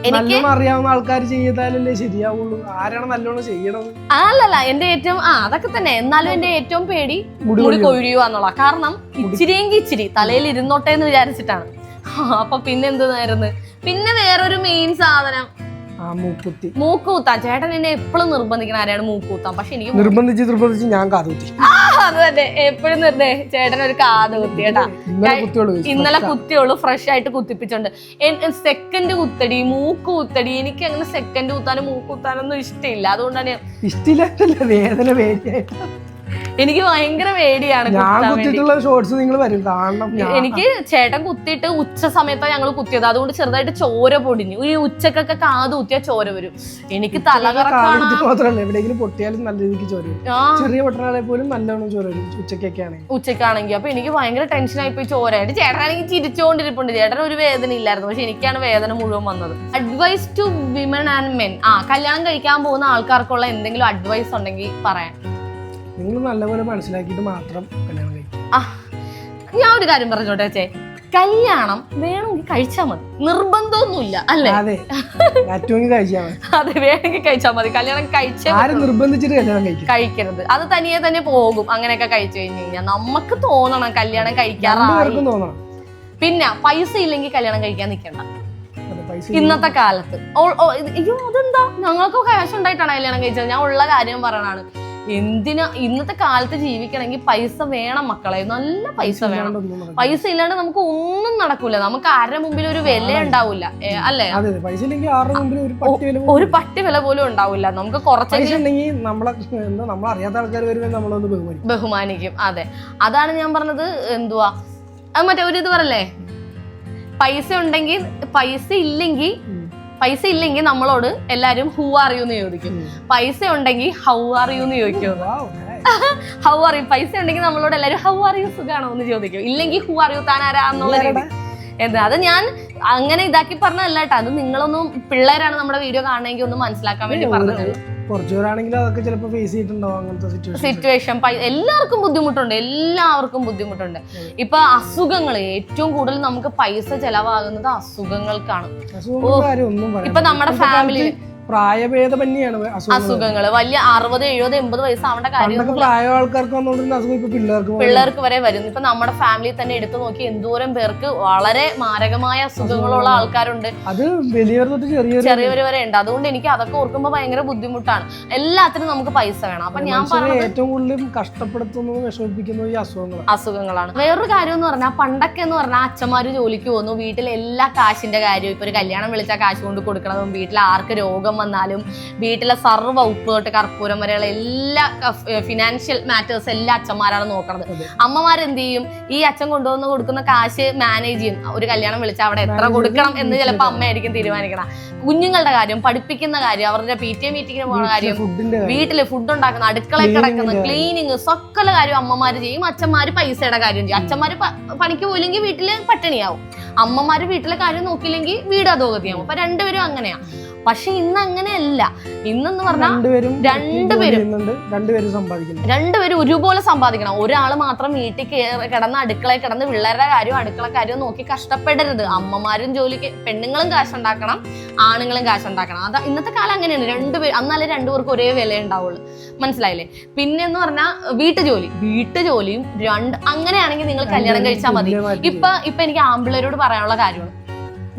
നല്ലോണം അറിയാവുന്ന ആൾക്കാർ ചെയ്താലല്ലേ ശരിയാവുള്ളൂ. ആരാണ് നല്ലോണം ചെയ്യണത്? അല്ലല്ല എന്റെ ഏറ്റവും ആ അതൊക്കെ തന്നെ. എന്നാലും എന്റെ ഏറ്റവും പേടി മുടി കൊഴിയുക എന്നുള്ള കാരണം ഇച്ചിരിയെങ്കിൽ ഇച്ചിരി തലയിൽ ഇരുന്നോട്ടെ എന്ന് വിചാരിച്ചിട്ടാണ്. [laughs] അപ്പൊ പിന്നെ എന്തെന്നായിരുന്നു പിന്നെ വേറൊരു മെയിൻ സാധനം. മൂക്കുത്തി. മൂക്കൂത്താൻ. ചേട്ടൻ എന്നെ എപ്പോഴും നിർബന്ധിക്കുന്ന ആരാണ് മൂക്കൂത്താൻ? പക്ഷെ എനിക്ക് നിർബന്ധിച്ച് നിർബന്ധിച്ച് ഞാൻ കാതുകുത്തി അത് തന്നെ. എപ്പോഴും നിർദ്ദേ ചേട്ടൻ ഒരു കാതുകുത്തി കേട്ടാ. ഇന്നലെ കുത്തിയോളൂ ഇന്നലെ കുത്തിയുള്ളൂ ഫ്രഷ് ആയിട്ട് കുത്തിപ്പിച്ചോണ്ട്. സെക്കൻഡ് കുത്തടി മൂക്ക് കുത്തടി. എനിക്ക് അങ്ങനെ സെക്കൻഡ് കുത്താനും മൂക്ക് കുത്താനൊന്നും ഇഷ്ടമില്ല അതുകൊണ്ടാണ് ഇഷ്ടമില്ല വേദന വേദന എനിക്ക് ഭയങ്കര പേടിയാണ് ഞാൻ. കുത്തിയിട്ടുള്ള ഷോർട്സ് നിങ്ങൾ വരും. കാണണം എനിക്ക് ചേട്ടൻ കുത്തിയിട്ട് ഉച്ച സമയത്താണ് ഞങ്ങൾ കുത്തിയത്. അതുകൊണ്ട് ചെറുതായിട്ട് ചോര പൊടിഞ്ഞു. ഈ ഉച്ചക്കൊക്കെ കാത് കുത്തിയാൽ ചോര വരും. എനിക്ക് മാത്രമല്ല എവിടെയെങ്കിലും പൊട്ടിയാലും നല്ല രീതിക്ക് ചോര ചെറിയ പൊട്ടനാളെ പോലും നല്ലോണം ചോര വരും ഉച്ചക്കൊക്കെ ആണെങ്കിൽ ഉച്ചക്കാണെങ്കിൽ അപ്പൊ എനിക്ക് ഭയങ്കര ടെൻഷൻ ആയിപ്പോയി ചോരയായിട്ട് ചേട്ടനാണെങ്കിൽ ചിരിച്ചുകൊണ്ടിരിപ്പുണ്ട് ചേട്ടൻ ഒരു വേദന ഇല്ലായിരുന്നു. പക്ഷെ എനിക്കാണ് വേദന മുഴുവൻ വന്നത്. Advice to women and men ആ കല്യാണം കഴിക്കാൻ പോകുന്ന ആൾക്കാർക്കുള്ള എന്തെങ്കിലും അഡ്വൈസ് ഉണ്ടെങ്കിൽ പറയാം. നിങ്ങൾ നല്ലപോലെ മനസ്സിലാക്കിയിട്ട് മാത്രം കല്യാണം കഴിക്കും. ആ ഞാൻ ഒരു കാര്യം പറഞ്ഞോട്ടെ ചേ കല്യാണം വേണമെങ്കിൽ കഴിച്ചാൽ മതി. നിർബന്ധമൊന്നുമില്ല അല്ലേ? അതെ. ഏറ്റവും കഴിച്ചാൽ മതി. അതെ വേണമെങ്കിൽ കഴിച്ചാൽ മതി. കല്യാണം കഴിച്ചേ ആരും നിർബന്ധിച്ചിട്ട് കല്യാണം കഴിക്കും കഴിക്കരുത്. അത് തനിയെ തന്നെ പോകും അങ്ങനെയൊക്കെ കഴിച്ചു കഴിഞ്ഞു കഴിഞ്ഞാൽ നമുക്ക് തോന്നണം കല്യാണം കഴിക്കാറായി. പിന്നെ പൈസ ഇല്ലെങ്കിൽ കല്യാണം കഴിക്കാൻ നിൽക്കണ്ട. ഇന്നത്തെ കാലത്ത്. അയ്യോ അതെന്താ? ഞങ്ങൾക്ക് കാശ് ഉണ്ടായിട്ടാണ് കല്യാണം കഴിച്ചത്? ഞാൻ ഉള്ള കാര്യം പറയണാണ് എന്തിനാ ഇന്നത്തെ കാലത്ത് ജീവിക്കണമെങ്കിൽ പൈസ വേണം മക്കളെ. നല്ല പൈസ വേണം. പൈസ ഇല്ലാണ്ട് നമുക്ക് ഒന്നും നടക്കൂല. നമുക്ക് ആരുടെ മുമ്പിൽ ഒരു വില ഉണ്ടാവില്ല അല്ലേ? ഒരു പട്ടി വില പോലും ഉണ്ടാവില്ല നമുക്ക് കുറച്ചെങ്കിലും ബഹുമാനിക്കും. അതെ. അതാണ് ഞാൻ പറഞ്ഞത് എന്തുവാ? അത് മറ്റേ ഒരു ഇത് പറയല്ലേ? പൈസ ഉണ്ടെങ്കിൽ പൈസ ഇല്ലെങ്കിൽ. പൈസ ഇല്ലെങ്കിൽ നമ്മളോട് എല്ലാരും ഹൂ ആർ യു എന്ന് ചോദിക്കും. പൈസ ഉണ്ടെങ്കിൽ ഹൗ ആർ യു എന്ന് ചോദിക്കും. ഹൗ ആർ യു പൈസ ഉണ്ടെങ്കിൽ നമ്മളോട് എല്ലാരും ഹൗ ആർ യു സുഖാണോ എന്ന് ചോദിക്കും. ഇല്ലെങ്കിൽ ഹൂ ആർ യു താൻ ആരാ എന്നുള്ള രീതി. എന്താ? അത് ഞാൻ അങ്ങനെ ഇതാക്കി പറഞ്ഞതല്ല കേട്ടോ. അത് നിങ്ങളൊന്നും പിള്ളേരാണ് നമ്മുടെ വീഡിയോ കാണണമെങ്കിൽ ഒന്ന് മനസ്സിലാക്കാൻ വേണ്ടി പറഞ്ഞത്. കുറച്ചുപേരാണെങ്കിലും അതൊക്കെ ചിലപ്പോൾ ഫേസ് ചെയ്തിട്ടുണ്ടാവും അങ്ങനത്തെ സിറ്റുവേഷൻ സിറ്റുവേഷൻ എല്ലാവർക്കും ബുദ്ധിമുട്ടുണ്ട്. എല്ലാവർക്കും ബുദ്ധിമുട്ടുണ്ട്. ഇപ്പൊ അസുഖങ്ങൾ ഏറ്റവും കൂടുതൽ നമുക്ക് പൈസ ചെലവാകുന്നത് അസുഖങ്ങൾക്കാണ്. ഇപ്പൊ നമ്മുടെ ഫാമിലി പ്രായഭേദമന്യാണ് അസുഖങ്ങൾ വലിയ അറുപത് എഴുപത് എൺപത് വയസ്സാവേണ്ട കാര്യം പ്രായ ആൾക്കാർക്ക് വന്നുകൊണ്ടിരുന്ന അസുഖം ഇപ്പൊ പിള്ളേർക്ക് പിള്ളേർക്ക് വരെ വരുന്നു. ഇപ്പൊ നമ്മുടെ ഫാമിലി തന്നെ എടുത്തു നോക്കി എന്തോരം പേർക്ക് വളരെ മാരകമായ അസുഖങ്ങളുള്ള ആൾക്കാരുണ്ട്. അത് വലിയവർ തൊട്ട് ചെറിയ ചെറിയവര് വരെ ഉണ്ട്. അതുകൊണ്ട് എനിക്ക് അതൊക്കെ ഓർക്കുമ്പോൾ ഭയങ്കര ബുദ്ധിമുട്ടാണ്. എല്ലാത്തിനും നമുക്ക് പൈസ വേണം. അപ്പൊ ഞാൻ ഏറ്റവും കൂടുതൽ കഷ്ടപ്പെടുത്തുന്നു വിഷമിപ്പിക്കുന്നതും ഈ അസുഖങ്ങളാണ് അസുഖങ്ങളാണ്. വേറൊരു കാര്യം എന്ന് പറഞ്ഞാൽ പണ്ടൊക്കെ എന്ന് പറഞ്ഞാൽ അച്ഛന്മാര് ജോലിക്ക് പോകുന്നു. വീട്ടിലെ എല്ലാ കാശിന്റെ കാര്യവും ഇപ്പൊ ഒരു കല്യാണം വിളിച്ചാൽ കാശ് കൊണ്ട് കൊടുക്കണതും വീട്ടിൽ ആർക്ക് രോഗം വന്നാലും വീട്ടിലെ സർവ ഉപ്പ് തൊട്ട് കർപ്പൂരം വരെയുള്ള എല്ലാ ഫിനാൻഷ്യൽ മാറ്റേഴ്സ് എല്ലാ അച്ഛന്മാരാണ് നോക്കണത്. അമ്മമാരെന്ത് അമ്മമാർ എന്ത് ചെയ്യും? ഈ അച്ഛൻ കൊണ്ടുവന്ന് കൊടുക്കുന്ന കാശ് മാനേജ് ചെയ്യും. ഒരു കല്യാണം വിളിച്ച അവിടെ എത്ര കൊടുക്കണം എന്ന് ചിലപ്പോൾ അമ്മയായിരിക്കും തീരുമാനിക്കണം. കുഞ്ഞുങ്ങളുടെ കാര്യം പഠിപ്പിക്കുന്ന കാര്യം അവരുടെ പി ടി എ മീറ്റിങ്ങിന് പോകുന്ന കാര്യം വീട്ടിൽ വീട്ടിൽ ഫുഡ് ഉണ്ടാക്കുന്ന അടുക്കളയിൽ കിടക്കുന്ന ക്ലീനിങ് സകല കാര്യം അമ്മമാർ ചെയ്യും. അച്ഛന്മാര് പൈസയുടെ കാര്യം ചെയ്യും. അച്ഛന്മാര് പണിക്ക് പോയില്ലെങ്കിൽ വീട്ടിൽ പട്ടിണിയാവും. അമ്മമാർ വീട്ടിലെ കാര്യം നോക്കിയില്ലെങ്കിൽ വീട് അധോഗതിയാവും. അപ്പൊ രണ്ടുപേരും അങ്ങനെയാ. പക്ഷെ ഇന്ന് അങ്ങനെയല്ല ഇന്നെന്ന് പറഞ്ഞാൽ രണ്ടുപേരും രണ്ടുപേരും. ഒരുപോലെ സമ്പാദിക്കണം. ഒരാൾ മാത്രം വീട്ടിൽ കിടന്ന് അടുക്കളയിൽ കിടന്ന് പിള്ളേരുടെ കാര്യവും അടുക്കള കാര്യവും നോക്കി കഷ്ടപ്പെടരുത്. അമ്മമാരും ജോലിക്ക് പെണ്ണുങ്ങളും കാശുണ്ടാക്കണം ആണുങ്ങളും കാശുണ്ടാക്കണം. അതാ ഇന്നത്തെ കാലം അങ്ങനെയാണ്. രണ്ടുപേർ അന്നാലേ രണ്ടുപേർക്കും ഒരേ വില ഉണ്ടാവുള്ളൂ. മനസ്സിലായില്ലേ? പിന്നെ എന്ന് പറഞ്ഞാൽ വീട്ടുജോലി. വീട്ടുജോലിയും രണ്ട് അങ്ങനെയാണെങ്കിൽ നിങ്ങൾ കല്യാണം കഴിച്ചാൽ മതി. ഇപ്പൊ ഇപ്പൊ എനിക്ക് ആമ്പിള്ളേരോട് പറയാനുള്ള കാര്യമാണ്.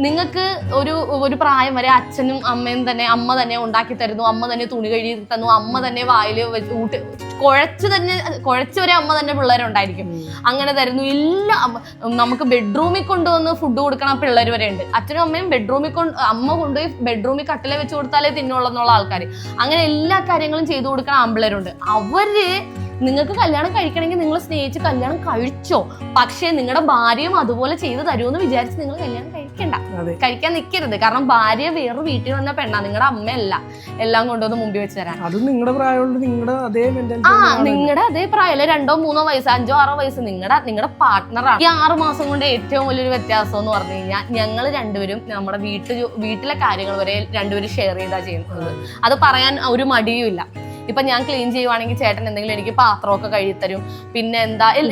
നിങ്ങൾക്ക് ഒരു ഒരു പ്രായം വരെ അച്ഛനും അമ്മയും തന്നെ അമ്മ തന്നെ ഉണ്ടാക്കി തരുന്നു അമ്മ തന്നെ തുണി കഴുകി തന്നു അമ്മ തന്നെ വായിൽ ഊട്ട് കുഴച്ച് തന്നെ കുഴച്ച് വരെ അമ്മ തന്നെ പിള്ളേരുണ്ടായിരിക്കും. അങ്ങനെ തരുന്നു. എല്ലാ നമുക്ക് ബെഡ്റൂമിൽ കൊണ്ടുവന്ന് ഫുഡ് കൊടുക്കണ പിള്ളേർ വരെ ഉണ്ട്. അച്ഛനും അമ്മയും ബെഡ്റൂമിൽ കൊണ്ട് അമ്മ കൊണ്ടുപോയി ബെഡ്റൂമിൽ കട്ടിലെ വെച്ച് കൊടുത്താലേ തിന്നുള്ളൂ എന്നുള്ള ആൾക്കാർ അങ്ങനെ എല്ലാ കാര്യങ്ങളും ചെയ്തു കൊടുക്കണ ആമ്പിള്ളേരുണ്ട് അവർ നിങ്ങൾക്ക് കല്യാണം കഴിക്കണമെങ്കിൽ നിങ്ങൾ സ്നേഹിച്ച് കല്യാണം കഴിച്ചോ. പക്ഷേ നിങ്ങളുടെ ഭാര്യയും അതുപോലെ ചെയ്തു തരുമെന്ന് വിചാരിച്ച് നിങ്ങൾ കല്യാണം കഴിക്കണ്ട. കഴിക്കാൻ നിൽക്കരുത് കാരണം ഭാര്യ വേറെ വീട്ടിൽ വന്ന പെണ്ണാ. നിങ്ങളുടെ അമ്മയല്ല. എല്ലാം കൊണ്ടുവന്ന് മുമ്പിൽ വെച്ച് തരാൻ. അത് നിങ്ങളുടെ പ്രായമുള്ള നിങ്ങളുടെ അതേ ആ നിങ്ങളുടെ അതേ പ്രായം. രണ്ടോ മൂന്നോ വയസ്സ് അഞ്ചോ ആറോ വയസ്സ് നിങ്ങളുടെ നിങ്ങളുടെ പാർട്ട്ണറാണ് ഈ ആറ് മാസം കൊണ്ട് ഏറ്റവും വലിയൊരു വ്യത്യാസം എന്ന് പറഞ്ഞു കഴിഞ്ഞാൽ ഞങ്ങൾ രണ്ടുപേരും നമ്മുടെ വീട്ടിൽ വീട്ടിലെ കാര്യങ്ങൾ വരെ രണ്ടുപേരും ഷെയർ ചെയ്താ ചെയ്യുന്നത്. അത് പറയാൻ ഒരു മടിയും ഇല്ല ഇപ്പൊ ഞാൻ ക്ലീൻ ചെയ്യുവാണെങ്കിൽ ചേട്ടൻ എന്തെങ്കിലും എനിക്ക് പാത്രമൊക്കെ കഴുകി തരും പിന്നെ എന്താ എൽ-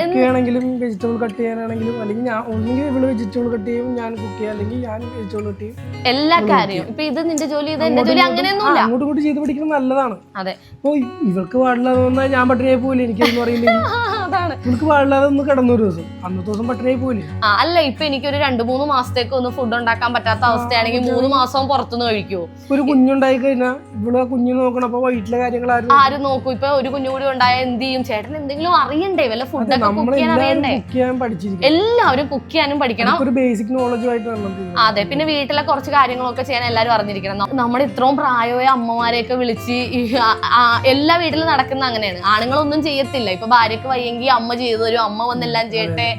വെജിറ്റബിൾ കട്ട് ചെയ്യാനാണെങ്കിലും അല്ലെങ്കിൽ ഞാൻ ഒന്നെങ്കിൽ ഇവൾ വെജിറ്റബിൾ കട്ട് ചെയ്യും ഞാൻ കുക്ക് ചെയ്യാം അല്ലെങ്കിൽ ഞാൻ വെജിറ്റബിൾ കട്ട് ചെയ്യും. എല്ലാ കാര്യവും. ഇപ്പൊ ഇത് നിന്റെ ജോലി ഇത് എന്റെ ജോലി അങ്ങനെയൊന്നും അങ്ങനെയൊന്നുമില്ല. അങ്ങോട്ട് ഇങ്ങോട്ടും ചെയ്ത് പഠിക്കുന്നത് നല്ലതാണ്. അതെ. ഓ ഇവൾക്ക് പാടില്ലാതെ വന്നാൽ ഞാൻ പട്ടിണിയായി പോയില്ല എനിക്കൊന്നും അറിയില്ല? [laughs] ഇവൾക്ക് പാടില്ലാതെ ഒന്ന് കിടന്നു ഒരു ദിവസം. അന്നത്തെ ദിവസം പട്ടിണിയായി അല്ല ഇപ്പൊ എനിക്കൊരു രണ്ടു മൂന്ന് മാസത്തേക്ക് ഒന്ന് ഫുഡ് ഉണ്ടാക്കാൻ പറ്റാത്ത അവസ്ഥയാണെങ്കിൽ മൂന്ന് മാസവും പുറത്തുനിന്ന് കഴിക്കുവോ? ഒരു കുഞ്ഞുണ്ടായി കഴിഞ്ഞാൽ ഇവിടെ കുഞ്ഞിനെ നോക്കണം. അപ്പൊ വീട്ടിലെ കാര്യങ്ങൾ ആരും ആരും നോക്കൂ. ഇപ്പൊ ഒരു കുഞ്ഞു കൂടി ഉണ്ടായ എന്ത് ചെയ്യും? ചേട്ടൻ എന്തെങ്കിലും അറിയണ്ടേ? വല്ല ഫുഡൊക്കെ കുക്ക് ചെയ്യാൻ അറിയണ്ടേ? എല്ലാവരും കുക്ക് ചെയ്യാനും പഠിക്കണം. ഒരു ബേസിക് അതെ പിന്നെ വീട്ടിലെ കുറച്ച് കാര്യങ്ങളൊക്കെ ചെയ്യാൻ എല്ലാവരും അറിഞ്ഞിരിക്കണം. നമ്മൾ നമ്മുടെ ഇത്രയും പ്രായമായ അമ്മമാരെയൊക്കെ വിളിച്ച് എല്ലാ വീട്ടിലും നടക്കുന്ന അങ്ങനെയാണ്. ആണുങ്ങളൊന്നും ചെയ്യത്തില്ല. ഇപ്പൊ ഭാര്യക്ക് വയ്യെങ്കിൽ അമ്മ ചെയ്തു തരും. അമ്മ വന്നെല്ലാം ചെയ്യട്ടെ.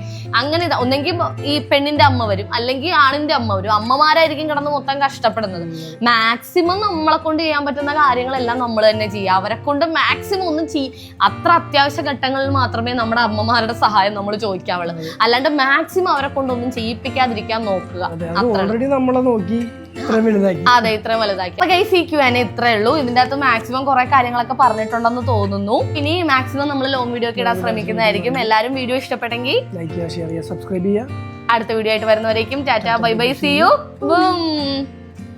അങ്ങനെ. ഒന്നെങ്കിൽ ഈ പെണ്ണിന്റെ അമ്മ വരും. അല്ലെങ്കിൽ ആണിന്റെ അമ്മ വരും. അമ്മമാരായിരിക്കും കിടന്ന് മൊത്തം കഷ്ടപ്പെടുന്നത്. മാക്സിമം നമ്മളെ കൊണ്ട് ചെയ്യാൻ പറ്റുന്ന കാര്യങ്ങളെല്ലാം നമ്മൾ തന്നെ ചെയ്യുക. അവരെ കൊണ്ട് മാക്സിമം ഒന്നും ചെയ്യും അത്ര അത്യാവശ്യ ഘട്ടങ്ങളിൽ മാത്രമേ നമ്മുടെ അമ്മമാരുടെ സഹായം നമ്മൾ ചോദിക്കാവുള്ളൂ. അല്ലാണ്ട് മാക്സിമം അവരെ കൊണ്ടൊന്നും ചെയ്യിപ്പിക്കാതിരിക്കാൻ നോക്കുക. ഓൾറെഡി നമ്മളെ നോക്കി അതെ ഇത്ര വലുതാക്കി. അപ്പൊ ഗൈസ് ഈ ക്യു എൻ ഇത്രേ ഉള്ളൂ. ഇതിന്റെ അകത്ത് മാക്സിമം കുറെ കാര്യങ്ങളൊക്കെ പറഞ്ഞിട്ടുണ്ടെന്ന് തോന്നുന്നു. ഇനി മാക്സിമം നമ്മൾ ലോങ് വീഡിയോ ഒക്കെ ഇടാൻ ശ്രമിക്കുന്നതായിരിക്കും. എല്ലാവരും വീഡിയോ ഇഷ്ടപ്പെട്ടെങ്കിൽ ലൈക്ക് ചെയ്യുക ഷെയർ ചെയ്യുക സബ്സ്ക്രൈബ് ചെയ്യുക. അടുത്ത വീഡിയോ ആയിട്ട് വരുന്നവരേക്കും tata bye bye see you boom